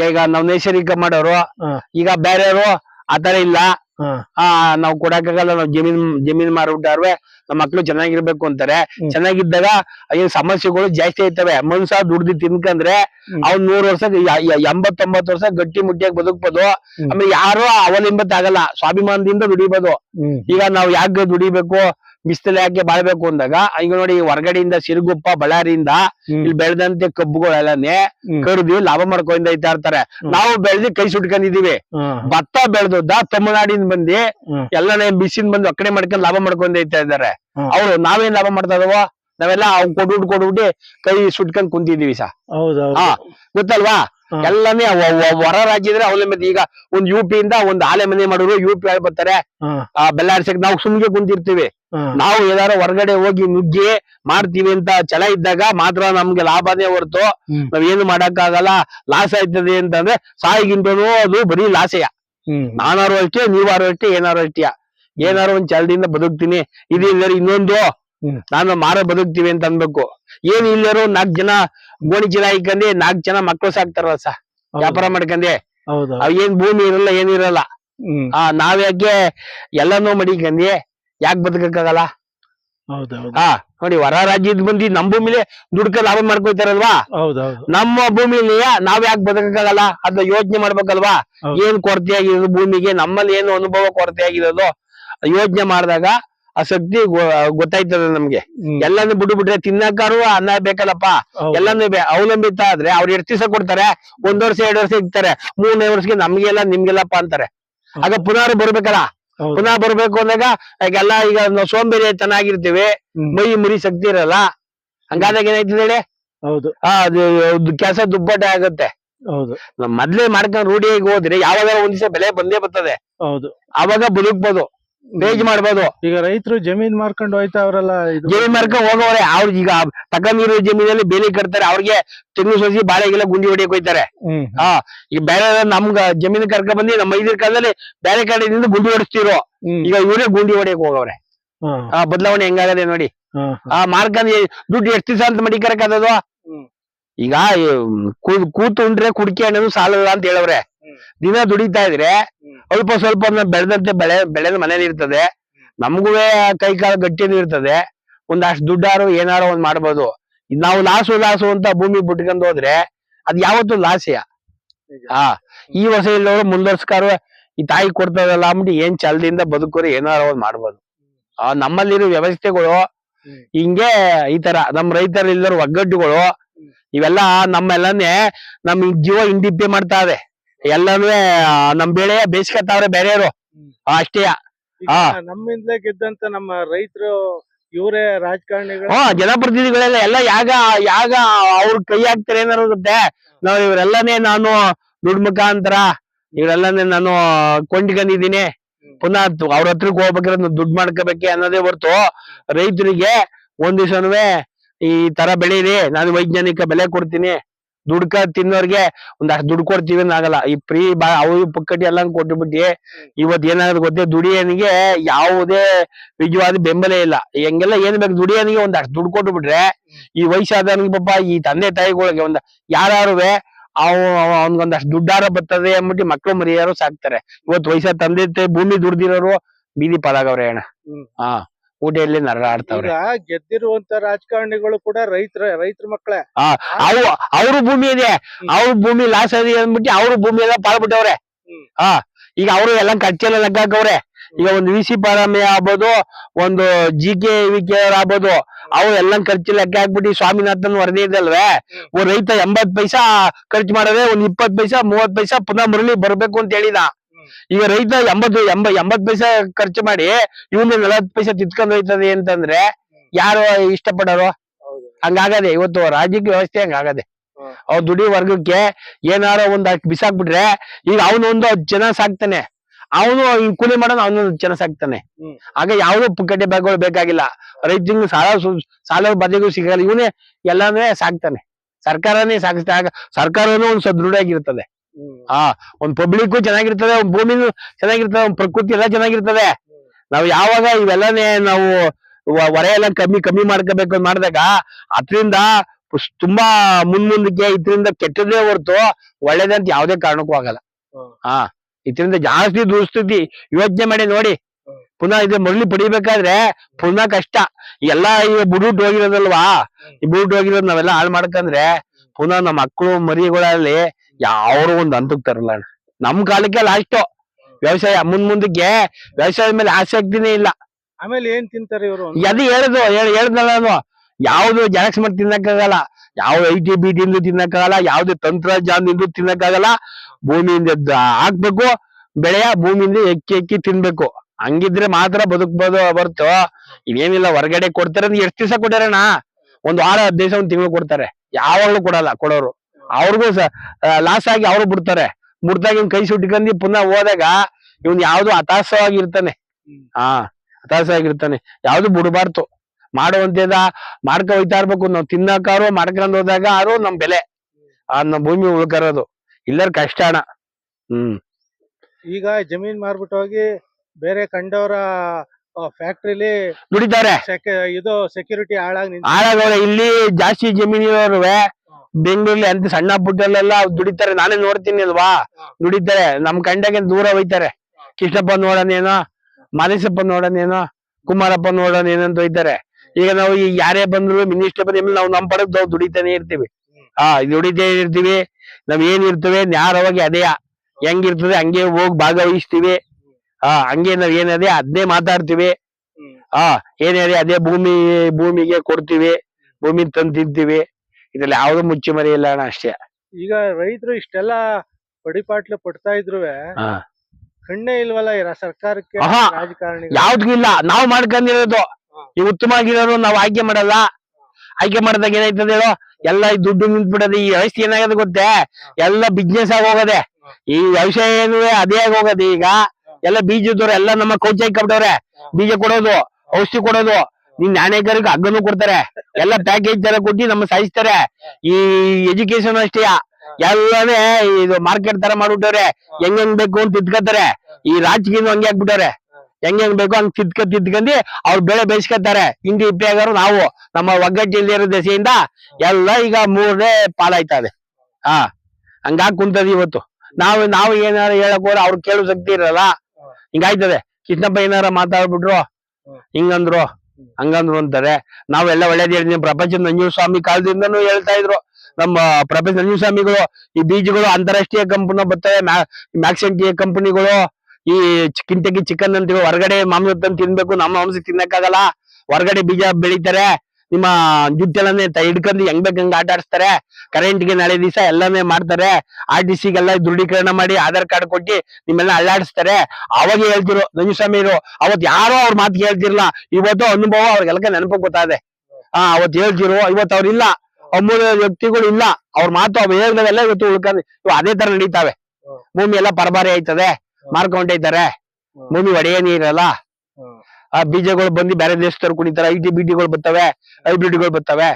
ಈಗ ನಾವ್ ನೈಸರ್ಗಿಕ ಮಾಡೋರು ಈಗ ಬೇರೆಯವರು ಆತರ ಇಲ್ಲ. ಆ ನಾವ್ ಕೊಡಕ್ಕಾಗಲ್ಲ ನಾವ್ ಜಮೀನ್ ಜಮೀನ್ ಮಾರ್ಬಿಟ್ಟಾರ್ವೆ ನಮ್ಮ ಮಕ್ಳು ಚೆನ್ನಾಗಿರ್ಬೇಕು ಅಂತಾರೆ. ಚೆನ್ನಾಗಿದ್ದಾಗ ಏನ್ ಸಮಸ್ಯೆಗಳು ಜಾಸ್ತಿ ಆಯ್ತವೆ. ಮನುಷ್ಯ ದುಡ್ದು ತಿನ್ಕಂದ್ರೆ. ಅವ್ನ್ ನೂರ್ ವರ್ಷ ಎಂಬತ್ತೊಂಬತ್ತು ವರ್ಷ ಗಟ್ಟಿ ಮುಟ್ಟಿಯಾಗಿ ಬದುಕ್ಬೋದು. ಆಮೇಲೆ ಯಾರು ಅವಲಂಬಿತ ಆಗಲ್ಲ ಸ್ವಾಭಿಮಾನದಿಂದ ದುಡಿಬೋದು. ಈಗ ನಾವ್ ಯಾಕೆ ದುಡಿಬೇಕು? ಬಿಸಿಲು ಯಾಕೆ ಬಾಳ್ಬೇಕು ಅಂದಾಗ ಈಗ ನೋಡಿ ಹೊರಗಡೆಯಿಂದ ಸಿರುಗುಪ್ಪ ಬಳ್ಳಾರಿಯಿಂದ. ಇಲ್ಲಿ ಬೆಳೆದಂತೆ ಕಬ್ಬುಗಳೆಲ್ಲನೇ. ಕರ್ದಿ ಲಾಭ ಮಾಡ್ಕೊಂಡ್ ಐತಾ ಇರ್ತಾರೆ. ನಾವು ಬೆಳೆದಿ ಕೈ ಸುಟ್ಕೊಂಡಿದೀವಿ ಭತ್ತ ಬೆಳೆದದ್ದ ತಮಿಳ್ನಾಡಿಂದ ಬಂದಿ. ಎಲ್ಲನೇ ಬಿಸಿನ್ ಬಂದು ಅಕ್ಕಡೆ ಮಾಡ್ಕೊಂಡು ಲಾಭ ಮಾಡ್ಕೊಂಡ್ ಐತಾ ಇದ್ದಾರೆ. ಅವ್ರು ನಾವೇನ್ ಲಾಭ ಮಾಡ್ತಾ ಇದವ ನಾವೆಲ್ಲ ಅವ್ನ್ ಕೊಡ್ಬಿಟ್ಟು ಕೊಡ್ಬಿಟ್ಟು ಕೈ ಸುಟ್ಕೊಂಡ್ ಕುಂತಿದೀವಿ ಸಾ ಹಾ ಗೊತ್ತಲ್ವಾ. ಎಲ್ಲಾನೇ ಹೊರ ರಾಜ್ಯದ್ರೆ ಅವಲಂಬಿತ ಈಗ ಒಂದ್ ಯು ಪಿ ಇಂದ ಒಂದ್ ಆಲೆ ಮನೆ ಮಾಡೋರು ಯು ಪಿ ಬರ್ತಾರೆ ಆ ಬೆಲ್ಲಾಡ್ಸಕ್ ನಾವು ಸುಮ್ಗೆ ಕುಂತಿರ್ತೀವಿ ನಾವು ಏನಾರ ಹೊರಗಡೆ ಹೋಗಿ ನುಗ್ಗಿ ಮಾಡ್ತೀವಿ ಅಂತ ಛಲ ಇದ್ದಾಗ ಮಾತ್ರ ನಮ್ಗೆ ಲಾಭನೇ ಹೊರತು. ನಾವೇನು ನಾವ್ ಏನು ಮಾಡಕ್ಕಾಗಲ್ಲ. ಲಾಸ್ ಆಯ್ತದೆ ಅಂತಂದ್ರೆ ಸಾಯಿಗಿಂತನು ಅದು ಬರೀ ಲಾಸೆಯ. ನಾನಾರು ಅಷ್ಟೇ ನೀವಾರು ಅಷ್ಟೇ ಏನಾರು ಅಷ್ಟೇ. ಏನಾರು ಒಂದ್ ಛಲದಿಂದ ಬದುಕ್ತೀನಿ. ಇದು ಇಲ್ಲರ ಇನ್ನೊಂದು. ನಾನು ಮಾರ ಬದುಕ್ತೀವಿ ಅಂತ ಅನ್ಬೇಕು. ಏನ್ ಇಲ್ಲರು ನಾಲ್ಕ್ ಜನ ಗೋಣಿ ಚೀಲ ಇಕ್ಕಂದಿ ನಾಲ್ಕ್ ಜನ ಮಕ್ಕಳು ಸಾಕ್ತಾರಲ್ಲ ಸ. ವ್ಯಾಪಾರ ಮಾಡ್ಕಂದೆ ಹೌದು. ಅವ್ ಏನ್ ಭೂಮಿ ಇರಲ್ಲ ಏನಿರಲ್ಲ. ಹ್ಮ್. ಆ ನಾವ್ಯಾಕೆ ಎಲ್ಲಾನು ಮಡಿಕಂದಿ ಯಾಕೆ ಬದುಕಕ್ಕಾಗಲ್ಲ? ಹಾ ನೋಡಿ ಹೊರ ರಾಜ್ಯದ ಮಂದಿ ನಮ್ ಭೂಮಿಲಿ ದುಡ್ಕ ಲಾಭ ಮಾಡ್ಕೊತಾರಲ್ವಾ? ನಮ್ಮ ಭೂಮಿಲಿ ನಾವ್ ಯಾಕೆ ಬದುಕಕ್ಕಾಗಲ್ಲ? ಅದ್ನ ಯೋಜನೆ ಮಾಡ್ಬೇಕಲ್ವಾ. ಏನ್ ಕೊರತೆ ಆಗಿರೋದು ಭೂಮಿಗೆ? ನಮ್ಮಲ್ಲಿ ಏನು ಅನುಭವ ಕೊರತೆ ಆಗಿರೋದು ಯೋಜನೆ ಮಾಡಿದಾಗ ಆ ಶಕ್ತಿ ಗೊತ್ತಾಯ್ತದ ನಮ್ಗೆ. ಎಲ್ಲಾನು ಬಿಡು ಬಿಟ್ರೆ ತಿನ್ನಕಾರು ಅನ್ನ ಬೇಕಲ್ಲಪ್ಪ. ಎಲ್ಲಾನು ಅವಲಂಬಿತ ಆದ್ರೆ ಅವ್ರು ಎಷ್ಟು ದಿವಸ ಕೊಡ್ತಾರೆ? ಒಂದ್ ವರ್ಷ ಎರಡ್ ವರ್ಷ ಇರ್ತಾರೆ ಮೂರನೇ ವರ್ಷಕ್ಕೆ ನಮ್ಗೆಲ್ಲ ನಿಮ್ಗೆಲ್ಲಪ್ಪ ಅಂತಾರೆ. ಆಗ ಪುನಃ ಬರ್ಬೇಕಲ್ಲ. ಪುನಃ ಬರ್ಬೇಕು ಅಂದಾಗ ಈಗೆಲ್ಲ ಈಗ ನಾವು ಸೋಂಬೇರಿ ಚೆನ್ನಾಗಿರ್ತೀವಿ ಮೈ ಮುರಿ ಶಕ್ತಿ ಇರಲ್ಲ. ಹಂಗಾದಾಗ ಏನಾಯ್ತದೆ ಹೇಳಿ? ಹೌದು. ಕೆಲಸ ದುಬ್ಬಟ್ಟೆ ಆಗುತ್ತೆ. ಹೌದು. ಮೊದ್ಲೇ ಮಾಡ್ಕೊಂಡು ರೂಢಿಯಾಗಿ ಹೋದ್ರೆ ಯಾವಾಗ ಒಂದ್ ದಿವಸ ಬೆಲೆ ಬಂದೇ ಬರ್ತದೆ. ಹೌದು. ಅವಾಗ ಬದುಕ್ಬೋದು. ಪೇಜ್ ಮಾಡ್ಬೋದು. ಈಗ ರೈತರು ಜಮೀನ್ ಮಾರ್ಕೊಂಡು ಹೋಯ್ತಾವ್ರಲ್ಲ ಇದು ಜಮೀನ್ ಮಾರ್ಕ ಹೋಗೋರೆ ಅವ್ರ ಈಗ ತಗೊಂಡಿರೋ ಜಮೀನಲ್ಲಿ ಬೇಲಿ ಕಟ್ತಾರೆ ಅವ್ರಿಗೆ ತೆಂಗು ಸಸಿ ಬಾಳೆಗೆಲ್ಲ ಗುಂಡಿ ಹೊಡಿಯಕ್ ಹೋಯ್ತಾರೆ. ಹಾ ಈಗ ಬೇರೆ ನಮ್ಗ ಜಮೀನ್ ಕರ್ಕ ಬಂದಿ ನಮ್ಮ ಐದರ ಕಾಲದಲ್ಲಿ ಬೇರೆ ಕಡೆಯಿಂದ ಗುಂಡಿ ಹೊಡಿಸ್ತಿರೋ ಈಗ ಇವರೇ ಗುಂಡಿ ಹೊಡಿಯಕ್ ಹೋಗವ್ರೆ. ಆ ಬದಲಾವಣೆ ಹೆಂಗಾಗದೆ ನೋಡಿ. ಆ ಮಾರ್ಕಂದ್ ದುಡ್ಡು ಎಷ್ಟು ದಿವಸ ಅಂತ ಮಡಿಕರಕ್ ಈಗ ಕೂತು ಉಂಡ್ರೆ ಕುಡ್ಕೆ ಅನ್ನೋದು ಸಾಲಲ್ಲ ಅಂತ ಹೇಳವ್ರೆ. ದಿನ ದುಡಿತಾ ಇದ್ರೆ. ಅಲ್ಪ ಸ್ವಲ್ಪ ಬೆಳೆದಂತೆ ಬೆಳೆ ಬೆಳೆದ ಮನೇಲಿ ಇರ್ತದೆ. ನಮಗೂ ಕೈ ಕಾಲು ಗಟ್ಟಿನೂ ಇರ್ತದೆ. ಒಂದಷ್ಟು ದುಡ್ಡಾರು ಏನಾರು ಒಂದ್ ಮಾಡ್ಬೋದು. ನಾವು ಲಾಸು ಲಾಸು ಅಂತ ಭೂಮಿ ಬಿಟ್ಕೊಂಡ್ ಹೋದ್ರೆ ಅದ್ ಯಾವತ್ತು ಲಾಸಿಯ. ಹಾ. ಆ ಈ ವರ್ಷ ಇಲ್ಲವರು ಮುಂದುವರ್ಸ್ಕಾರ ಈ ತಾಯಿ ಕೊಡ್ತದಲ್ಲ ಅಂದ್ಬಿಟ್ಟು ಏನ್ ಚಲದಿಂದ ಬದುಕೋರು ಏನಾರು ಒಂದ್ ಮಾಡ್ಬೋದು. ಆ ನಮ್ಮಲ್ಲಿರೋ ವ್ಯವಸ್ಥೆಗಳು. ಹಿಂಗೆ ಈ ತರ ನಮ್ ರೈತರು ಇಲ್ಲರ ಒಗ್ಗಟ್ಟುಗಳು. ಇವೆಲ್ಲ ನಮ್ಮೆಲ್ಲನೇ ನಮ್ ಜೀವ ಹಿಂದಿಪ್ಪೆ ಮಾಡ್ತಾ ಇದೆ. ಎಲ್ಲಾನು ನಮ್ ಬೆಳೆ ಬೇಯಿಸ್ಕೊತಾವ್ರೆ ಬೇರೆಯವರು. ಅಷ್ಟೇ. ಹಾ. ನಮ್ಮಿಂದಲೇ ಗೆದ್ದಂತ ನಮ್ಮ ರೈತರು ಇವರೇ ರಾಜಕಾರಣಿಗಳು. ಹಾ ಜನಪ್ರತಿನಿಧಿಗಳೆಲ್ಲ ಎಲ್ಲ ಯಾಗ ಯಾಗ ಅವ್ರ ಕೈ ಹಾಕ್ತಾರೆ ಏನಾರು ಗೊತ್ತೆ ನಾವ್ ಇವರೆಲ್ಲನೇ ನಾನು ದುಡ್ಡು ಮುಖಾಂತರ ಇವರೆಲ್ಲನೇ ನಾನು ಕೊಂಡ್ಕೊಂಡಿದೀನಿ ಪುನಃ ಅವ್ರ ಹತ್ರಕ್ಕೆ ಹೋಗ್ಬೇಕಾದ್ರೆ ನಾನ್ ದುಡ್ಡು ಮಾಡ್ಕೋಬೇಕೆ ಅನ್ನೋದೇ ಹೊರ್ತು ರೈತರಿಗೆ ಒಂದ್ ದಿವ್ಸನೂ ಈ ತರ ಬೆಳೀರಿ ನಾನು ವೈಜ್ಞಾನಿಕ ಬೆಲೆ ಕೊಡ್ತೀನಿ. ದುಡ್ಕ ತಿನ್ನೋರ್ಗೆ ಒಂದಷ್ಟು ದುಡ್ಡು ಕೊಡ್ತೀವಿ ಆಗಲ್ಲ ಈ ಫ್ರೀ ಬಾ ಅವು ಪುಕ್ಕಟಿ ಎಲ್ಲ ಕೊಟ್ಬಿಟ್ಟು ಇವತ್ ಏನಾಗುತ್ತೆ ಗೊತ್ತೇ? ದುಡಿಯೋನಿಗೆ ಯಾವುದೇ ನಿಜವಾದ ಬೆಂಬಲ ಇಲ್ಲ. ಹೆಂಗೆಲ್ಲ ಏನ್ ಬೇಕು ದುಡಿಯೋನಿಗೆ ಒಂದಷ್ಟು ದುಡ್ಡು ಕೊಟ್ಟು ಬಿಟ್ರೆ ಈ ವಯಸ್ಸಾದವನಿಗೆ ಪಾಪ ಈ ತಂದೆ ತಾಯಿಗಳಿಗೆ ಒಂದ್ ಯಾರು ಅವ್ ಅವ್ನಿಗೊಂದಷ್ಟು ದುಡ್ಡಾರ ಬರ್ತದೆ ಅಂದ್ಬಿಟ್ಟು ಮಕ್ಳು ಮರಿಯಾರು ಸಾಕ್ತಾರೆ. ಇವತ್ತು ವಯಸ್ಸಾದ ತಂದೆ ತಾಯಿ ಭೂಮಿ ದುಡ್ದಿರೋರು ಬೀದಿ ಪಾಲಾಗವ್ರೆ ಅಣ್ಣ. ಹಾ. ಊಟದಲ್ಲಿ ನರ ಆಡ್ತಾವ್ರೆ ಈಗ ಗೆದ್ದಿರುವಂತ ರಾಜಕಾರಣಿಗಳು ಕೂಡ ರೈತರ ರೈತರ ಮಕ್ಕಳೇ. ಅವು ಅವ್ರ ಭೂಮಿ ಇದೆ. ಅವ್ರ ಭೂಮಿ ಲಾಸ್ ಇದೆ ಅಂದ್ಬಿಟ್ಟು ಅವ್ರ ಭೂಮಿ ಎಲ್ಲ ಪಾಳ್ಬಿಟ್ಟವ್ರೆ ಹ್ಮ್. ಹಾ ಈಗ ಅವರು ಎಲ್ಲ ಖರ್ಚೆಲ್ಲ ಲೆಕ್ಕ ಹಾಕವ್ರೆ. ಈಗ ಒಂದು ವಿ ಸಿ ಪಾರಮೆ ಆಗ್ಬೋದು ಒಂದು ಜಿ ಕೆ ವಿ ಕೆ ಆಗ್ಬೋದು. ಅವ್ರು ಎಲ್ಲ ಖರ್ಚು ಲೆಕ್ಕ ಹಾಕ್ಬಿಟ್ಟು ಸ್ವಾಮಿನಾಥನ್ ವರದಿ ಇದಲ್ವೇ ಒಂದ್ ರೈತ ಎಂಬತ್ ಪೈಸಾ ಖರ್ಚು ಮಾಡೋದೇ ಒಂದ್ ಇಪ್ಪತ್ ಪೈಸಾ ಮೂವತ್ ಪೈಸಾ ಪುನಃ ಮರಳಿ ಬರ್ಬೇಕು ಅಂತ ಹೇಳಿದ. ಈಗ ರೈತ ಎಂಬತ್ತು ಎಂಬ ಎಂಬತ್ ಪೈಸಾ ಖರ್ಚು ಮಾಡಿ ಇವನು ನಲವತ್ ಪೈಸಾ ತಿತ್ಕೊಂಡ್ ಹೋಯ್ತದೆ ಅಂತಂದ್ರೆ ಯಾರು ಇಷ್ಟಪಡೋರು? ಹಂಗಾಗದೆ ಇವತ್ತು ರಾಜಕೀಯ ವ್ಯವಸ್ಥೆ ಹಂಗಾಗದೆ. ಅವ್ ಅವ್ರ ದುಡಿ ವರ್ಗಕ್ಕೆ ಏನಾರ ಒಂದ್ ಬಿಸಾಕ್ಬಿಟ್ರೆ ಈಗ ಅವನು ಒಂದು ಹತ್ತು ಜನ ಸಾಕ್ತಾನೆ. ಅವನು ಕೂಲಿ ಮಾಡೋನು ಅವನು ಜನ ಸಾಕ್ತಾನೆ. ಆಗ ಯಾವ್ದು ಪುಕ್ಕಟ್ಟೆ ಬ್ಯಾಗ್ಗಳು ಬೇಕಾಗಿಲ್ಲ. ರೈತಂಗ್ ಸಾಲ ಸಾಲ ಬದಿಗೂ ಸಿಗಲ್ಲ. ಇವನೇ ಎಲ್ಲಾನೇ ಸಾಕ್ತಾನೆ. ಸರ್ಕಾರನೇ ಸಾಗಿಸ್ತಾ ಆಗ ಸರ್ಕಾರನೂ ಒಂದ್ ಸದೃಢವಾಗಿರ್ತದೆ ಆ ಒಂದ್ ಪಬ್ಲಿಕ್ ಚೆನ್ನಾಗಿರ್ತದೆ ಒಂದ್ ಭೂಮಿನೂ ಚೆನ್ನಾಗಿರ್ತದೆ ಒಂದ್ ಪ್ರಕೃತಿ ಎಲ್ಲ ಚೆನ್ನಾಗಿರ್ತದೆ. ನಾವು ಯಾವಾಗ ಇವೆಲ್ಲನೇ ನಾವು ಹೊರ ಎಲ್ಲ ಕಮ್ಮಿ ಕಮ್ಮಿ ಮಾಡ್ಕೋಬೇಕು ಅಂತ ಮಾಡಿದಾಗ ಅದ್ರಿಂದ ತುಂಬಾ ಮುಂದ್ ಮುಂದಕ್ಕೆ ಇದ್ರಿಂದ ಕೆಟ್ಟದೇ ಹೊರ್ತು ಒಳ್ಳೇದಂತ ಯಾವ್ದೇ ಕಾರಣಕ್ಕೂ ಆಗಲ್ಲ. ಹಾ ಇದರಿಂದ ಜಾಸ್ತಿ ದುಸ್ಥಿತಿ ಯೋಚನೆ ಮಾಡಿ ನೋಡಿ. ಪುನಃ ಇದು ಮರಳಿ ಪಡಿಬೇಕಾದ್ರೆ ಪುನಃ ಕಷ್ಟ. ಎಲ್ಲಾ ಈಗ ಬುಡುಟ್ ಹೋಗಿರೋದಲ್ವಾ? ಈ ಬುಡುಟ್ ಹೋಗಿರೋದ್ ನಾವೆಲ್ಲ ಹಾಳು ಮಾಡ್ಕಂದ್ರೆ ಪುನಃ ನಮ್ಮ ಮಕ್ಕಳು ಮರಿಗಳಲ್ಲಿ ಯಾರು ಒಂದ್ ಹಂತಕ್ ತರಲ್ಲ ಅಣ್ಣ. ನಮ್ ಕಾಲಕ್ಕೆ ಲಾಸ್ಟ್ ವ್ಯವಸಾಯ ಮುಂದ್ ಮುಂದಕ್ಕೆ ವ್ಯವಸಾಯದ ಮೇಲೆ ಆಸಕ್ತಿನೇ ಇಲ್ಲ. ಆಮೇಲೆ ಏನ್ ತಿಂತಾರೆ ಇವರು? ಅದು ಹೇಳುದು ಹೇಳ್- ಅದು. ನಾನು ಯಾವ್ದು ಜೆರಾಕ್ಸ್ ಮಾಡಿ ತಿನ್ನಕ್ಕಾಗಲ್ಲ ಯಾವ ಐ ಟಿ ಬಿ ಟಿಂದು ತಿನ್ನಕ್ಕಾಗಲ್ಲ ಯಾವ್ದು ತಂತ್ರಜ್ಞಾನದಿಂದ ತಿನ್ನಕ್ಕಾಗಲ್ಲ ಭೂಮಿಯಿಂದ ಹಾಕ್ಬೇಕು ಬೆಳೆಯ ಭೂಮಿಯಿಂದ ಎಕ್ಕಿ ಎಕ್ಕಿ ತಿನ್ಬೇಕು. ಹಂಗಿದ್ರೆ ಮಾತ್ರ ಬದುಕ್ಬೋದು ಬರ್ತು ಇನ್ನೇನಿಲ್ಲ ಹೊರಗಡೆ ಕೊಡ್ತಾರೆ ಅಂದ್ರೆ ಎಷ್ಟ್ ದಿವಸ ಕೊಟ್ಟಾರಣ್ಣ ಒಂದ್ ವಾರ ಹದಿನೈದು ದಿವಸ ಒಂದ್ ತಿಂಗಳು ಕೊಡ್ತಾರೆ. ಯಾವಾಗ್ಲೂ ಕೊಡಲ್ಲ ಕೊಡೋರು. ಅವ್ರಿಗೂ ಲಾಸ್ ಆಗಿ ಅವ್ರು ಬಿಡ್ತಾರೆ. ಮುಡ್ದಾಗ ಕೈ ಸುಟ್ಕಂದಿ ಪುನಃ ಹೋದಾಗ ಇವನ್ ಯಾವ್ದು ಹತಾಶವಾಗಿರ್ತಾನೆ. ಹಾ ಹತಾಶವಾಗಿರ್ತಾನೆ. ಯಾವ್ದು ಬಿಡಬಾರ್ದು. ಮಾಡುವಂತದ ಮಾಡ್ಕ ಹೋಯ್ತಾ ಇರ್ಬೇಕು ನಾವ್ ತಿನ್ನಕಾರು ಮಾಡ್ಕೊಂಡ್ ಹೋದಾಗ ಆರು ನಮ್ ಬೆಲೆ. ಆ ನಮ್ ಭೂಮಿ ಉಳ್ಕರೋದು. ಇಲ್ಲರ್ ಕಷ್ಟ ಅಣ್ಣ. ಹ್ಮ್. ಈಗ ಜಮೀನ್ ಮಾರ್ಬಿಟ್ಟು ಹೋಗಿ ಬೇರೆ ಕಂಡವರ ಫ್ಯಾಕ್ಟ್ರಿಲಿ ದುಡಿತಾರೆ. ಇದು ಸೆಕ್ಯೂರಿಟಿ ಹಾಳಾಗಿ ಹಾಳಾಗವ್ರೆ ಇಲ್ಲಿ ಜಾಸ್ತಿ ಜಮೀನಿರೋರುವೆ ಬೆಂಗಳೂರಲ್ಲಿ ಅಂತ ಸಣ್ಣ ಪುಟ್ಟಲ್ಲೆಲ್ಲ ದುಡಿತಾರೆ. ನಾನೇ ನೋಡ್ತೀನಿ ಅಲ್ವಾ? ದುಡಿತಾರೆ. ನಮ್ ಕಂಡಗೆ ದೂರ ಹೋಯ್ತಾರೆ. ಕೃಷ್ಣಪ್ಪ ನೋಡೋನೇನೋ ಮಾದೇಶಪ್ಪ ನೋಡೋನೇನೋ ಕುಮಾರಪ್ಪ ನೋಡೋನೇನೋ ಅಂತ ಹೋಯ್ತಾರೆ. ಈಗ ನಾವು ಈಗ ಯಾರೇ ಬಂದ್ರು ಮಿನಿಸ್ಟರ್ ಬಂದ ನಾವು ನಮ್ ಪಡಕ್ ನಾವು ದುಡಿತಾನೆ ಇರ್ತೀವಿ. ಹಾ ದುಡಿತೇ ಇರ್ತೀವಿ. ನಾವ್ ಏನ್ ಇರ್ತೇವೆ? ನ್ಯಾರವಾಗಿ ಅದೇ. ಹೆಂಗಿರ್ತದೆ ಹಂಗೆ ಹೋಗಿ ಭಾಗವಹಿಸ್ತೀವಿ. ಹಾ ಹಂಗೆ ನಾವ್ ಏನದೇ ಅದ್ನೇ ಮಾತಾಡ್ತೀವಿ. ಹಾ ಏನೇ ಅದೇ ಭೂಮಿ ಭೂಮಿಗೆ ಕೊಡ್ತೀವಿ. ಭೂಮಿ ತಂದ್ ತಿಂತೀವಿ ಇದ್ರಲ್ಲಿ ಯಾವ್ದು ಮುಚ್ಚಿ ಮರಿ ಇಲ್ಲ ಅಣ್ಣ ಅಷ್ಟೇ. ಈಗ ರೈತರು ಇಷ್ಟೆಲ್ಲ ಪಡಿಪಾಟ್ಲು ಪಡ್ತಾ ಇದ್ರು ಹಾ. ಕಣ್ಣೇ ಇಲ್ವಲ್ಲ ಈ ರ- ಸರ್ಕಾರಕ್ಕೆ ಆಹಾ. ರಾಜಕಾರಣಿ ಇಲ್ಲ. ನಾವು ಮಾಡ್ಕೊಂಡಿರೋದು. ಈ ಉತ್ತಮವಾಗಿರೋರು ನಾವು ಆಯ್ಕೆ ಮಾಡಲ್ಲ. ಆಯ್ಕೆ ಮಾಡಿದಾಗ ಏನಾಯ್ತದೆ ಹೇಳು? ಎಲ್ಲ ಈ ದುಡ್ಡು ನಿಂತ್ಬಿಡೋದು. ಈ ವ್ಯವಸ್ಥೆ ಏನಾಗದ ಗೊತ್ತೇ? ಎಲ್ಲ ಬಿಸ್ನೆಸ್ ಆಗಿ ಹೋಗದೆ. ಈ ವ್ಯವಸಾಯ ಏನು ಅದೇ ಆಗಿ ಹೋಗದೆ ಈಗ? ಎಲ್ಲ ಬೀಜದವ್ರು ಎಲ್ಲ ನಮ್ಮ ಕೌಚ ಹಾಕ್ಬಿಟ್ಟವ್ರೆ ಬೀಜ ಕೊಡೋದು ಔಷಧಿ ಕೊಡೋದು. ನಿನ್ ನಾಣ್ಯಗಾರಿಗೆ ಹಗ್ಗನು ಕೊಡ್ತಾರೆ. ಎಲ್ಲ ಪ್ಯಾಕೇಜ್ ತರ ಕೊಟ್ಟು ನಮ್ಮ ಸಾಯಿಸ್ತಾರೆ. ಈ ಎಜುಕೇಶನ್ ಅಷ್ಟೇ. ಎಲ್ಲಾನೇ ಇದು ಮಾರ್ಕೆಟ್ ತರ ಮಾಡ್ಬಿಟ್ಟವ್ರೆ. ಹೆಂಗ್ ಹೆಂಗ್ ಬೇಕು ಅಂತ ತಿದ್ಕೋತಾರೆ ಈ ರಾಜಕೀಯ ಹಂಗೆ ಹಾಕ್ಬಿಟ್ಟವ್ರೆ ಹೆಂಗ್ ಹೆಂಗ್ ಬೇಕು ಹಂಗ್ ತಿದ್ಕ ತಿದ್ಕಂದಿ ಅವ್ರು ಬೆಳೆ ಬೇಯಿಸ್ಕೊತಾರೆ ಹಿಂದಿ ಇಪ್ಪಿಯಾಗಾರು ನಾವು, ನಮ್ಮ ಒಗ್ಗಟ್ಟಿಲ್ದಿರೋ ದೆಸೆಯಿಂದ ಎಲ್ಲ ಈಗ ಮೂರನೇ ಪಾಲಾಯ್ತದೆ ಹಾ, ಹಂಗಾಗಿ ಕುಂತದ ಇವತ್ತು. ನಾವು ನಾವು ಏನಾರ ಹೇಳಕ್ ಹೋದ್ರೆ ಅವ್ರು ಕೇಳೋ ಶಕ್ತಿ ಇರಲ್ಲ. ಹಿಂಗಾಯ್ತದೆ. ಕೃಷ್ಣಪ್ಪ ಏನಾರ ಮಾತಾಡ್ಬಿಟ್ರು, ಹಿಂಗಂದ್ರು. ಹಂಗಂದ್ರು ಅಂತಾರೆ. ನಾವೆಲ್ಲ ಒಳ್ಳೇದ್ ಹೇಳಿದ್ವಿ ಪ್ರಪಂಚ ನಂಜು ಸ್ವಾಮಿ ಕಾಲದಿಂದನೂ ಹೇಳ್ತಾ ಇದ್ರು. ನಮ್ಮ ಪ್ರಪಂಚ ನಂಜು ಸ್ವಾಮಿಗಳು ಈ ಬೀಜಗಳು ಅಂತಾರಾಷ್ಟ್ರೀಯ ಕಂಪನಿ ಬರ್ತವೆ. ಮ್ಯಾಕ್ಸೆಂಟಿಯ ಕಂಪನಿಗಳು ಈ ಕಿಂಟಕಿ ಚಿಕನ್ ಅಂತೀವಿ, ಹೊರಗಡೆ ಮಾಂಸ ತಿನ್ಬೇಕು. ನಮ್ಮ ಮಾಂಸ ತಿನ್ನಕ್ಕಾಗಲ್ಲ. ಹೊರಗಡೆ ಬೀಜ ಬೆಳಿತಾರೆ. ನಿಮ್ಮ ಜುಟ್ಟೆಲ್ಲನೇ ತ ಹಿಡ್ಕೊಂಡು ಹೆಂಗ್ ಬೇಕು ಹಂಗ ಆಟ ಆಡಿಸ್ತಾರೆ. ಕರೆಂಟ್ಗೆ ನಾಳೆ ದಿವಸ ಎಲ್ಲಾನೇ ಮಾಡ್ತಾರೆ. ಆರ್ ಟಿ ಸಿಗೆಲ್ಲ ದೃಢೀಕರಣ ಮಾಡಿ ಆಧಾರ್ ಕಾರ್ಡ್ ಕೊಟ್ಟು ನಿಮ್ಮೆಲ್ಲ ಅಳ್ಳಾಡಿಸ್ತಾರೆ ಅವಾಗ ಹೇಳ್ತಿರು ನಂಜುಸ್ವಾಮಿರು ಅವತ್ ಯಾರೋ ಅವ್ರ ಮಾತು ಹೇಳ್ತಿರ್ಲ ಇವತ್ತು ಅನುಭವ ಅವ್ರಿಗೆಲ್ಲ ನೆನಪು ಗೊತ್ತಾದೆ. ಹಾ ಅವತ್ ಹೇಳ್ತಿರು ಇವತ್ತು ಅವ್ರಿಲ್ಲ ಇಲ್ಲ. ಅಮೂಲ್ಯ ವ್ಯಕ್ತಿಗಳು ಇಲ್ಲ. ಅವ್ರ ಮಾತು ಅವ್ರು ಹೇಳಿದವೆಲ್ಲ ಇವತ್ತು ಉಳ್ಕೊಂಡು ಇವ್ ಅದೇ ತರ ನಡೀತಾವೆ. ಭೂಮಿ ಎಲ್ಲ ಪರಬಾರಿ ಆಯ್ತದೆ. ಮಾರ್ಕೊಂಡೈತಾರೆ ಭೂಮಿ ಒಡೆಯ ನೀರಲ್ಲ. ಆ ಬೀಜಗಳು ಬಂದು ಬೇರೆ ದೇಶದವ್ರು ಕುಣಿತಾರೆ ಐ ಟಿ ಬಿಟಿಗಳು ಬರ್ತವೆ ಹೈಬ್ರಿಡ್ಗಳು ಬರ್ತವೆ.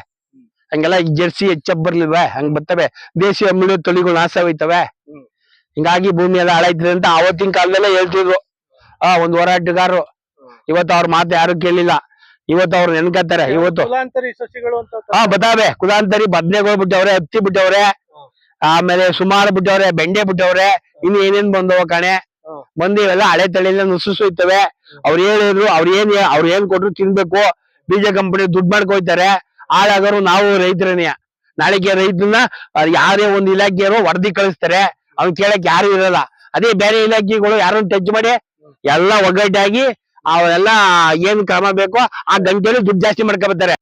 ಹಂಗೆಲ್ಲ ಈ ಜರ್ಸಿ ಹೆಚ್ಚಪ್ ಬರ್ಲಿಲ್ವೇ? ಹಂಗ್ ಬರ್ತವೆ. ದೇಶೀಯ ಮಿಳು ತಳಿಗಳು ನಾಶ ಹೋಯ್ತವೆ ಹಿಂಗಾಗಿ ಭೂಮಿ ಎಲ್ಲ ಹಾಳಾಯ್ತದೆ ಅಂತ ಆವತ್ತಿನ ಕಾಲದಲ್ಲೇ ಹೇಳ್ತಿದ್ರು. ಆ ಒಂದ್ ಹೋರಾಟಗಾರರು. ಇವತ್ತು ಅವ್ರ ಮಾತು ಯಾರು ಕೇಳಿಲ್ಲ. ಇವತ್ತು ಅವ್ರು ನೆನ್ಕತ್ತಾರೆ. ಇವತ್ತು ಹಾ ಬತಾವೆ ಕುಲಾಂತರಿ ಬದ್ನೆಗಳು ಬಿಟ್ಟವ್ರೆ ಹತ್ತಿ ಬಿಟ್ಟವ್ರೆ. ಆಮೇಲೆ ಸುಮಾರು ಬಿಟ್ಟವ್ರೆ ಬೆಂಡೆ ಬಿಟ್ಟವ್ರೆ. ಇನ್ನು ಏನೇನ್ ಬಂದವ ಕಣೆ? ಹ್ಮ್. ಬಂದು ಇವೆಲ್ಲ ಹಳೆ ತಳಿಯಿಂದ ನುಸುಸೋಯ್ತವೆ ಅವ್ರು ಹೇಳಿದ್ರು, ಅವ್ರ ಏನ್ ಅವ್ರ ಏನ್ ಕೊಟ್ರು ತಿನ್ಬೇಕು. ಬೀಜ ಕಂಪನಿ ದುಡ್ಡು ಮಾಡ್ಕೊಯ್ತಾರೆ ಹಾಳಾಗೋರು ನಾವು ರೈತರನೇ. ನಾಳೆಗೆ ರೈತನ ಯಾರೇ ಒಂದ್ ಇಲಾಖೆಯವರು ವರದಿ ಕಳಿಸ್ತಾರೆ. ಅವ್ನ್ ಕೇಳಕ್ ಯಾರು ಇರಲ್ಲ. ಅದೇ ಬೇರೆ ಇಲಾಖೆಗಳು ಯಾರನ್ನ ಟಚ್ ಮಾಡಿ, ಎಲ್ಲ ಒಗ್ಗಟ್ಟಾಗಿ, ಅವೆಲ್ಲ ಏನ್ ಕ್ರಮ ಬೇಕೋ ಆ ಗಂಟೆಲಿ ದುಡ್ಡು ಜಾಸ್ತಿ ಮಾಡ್ಕೊಬರ್ತಾರೆ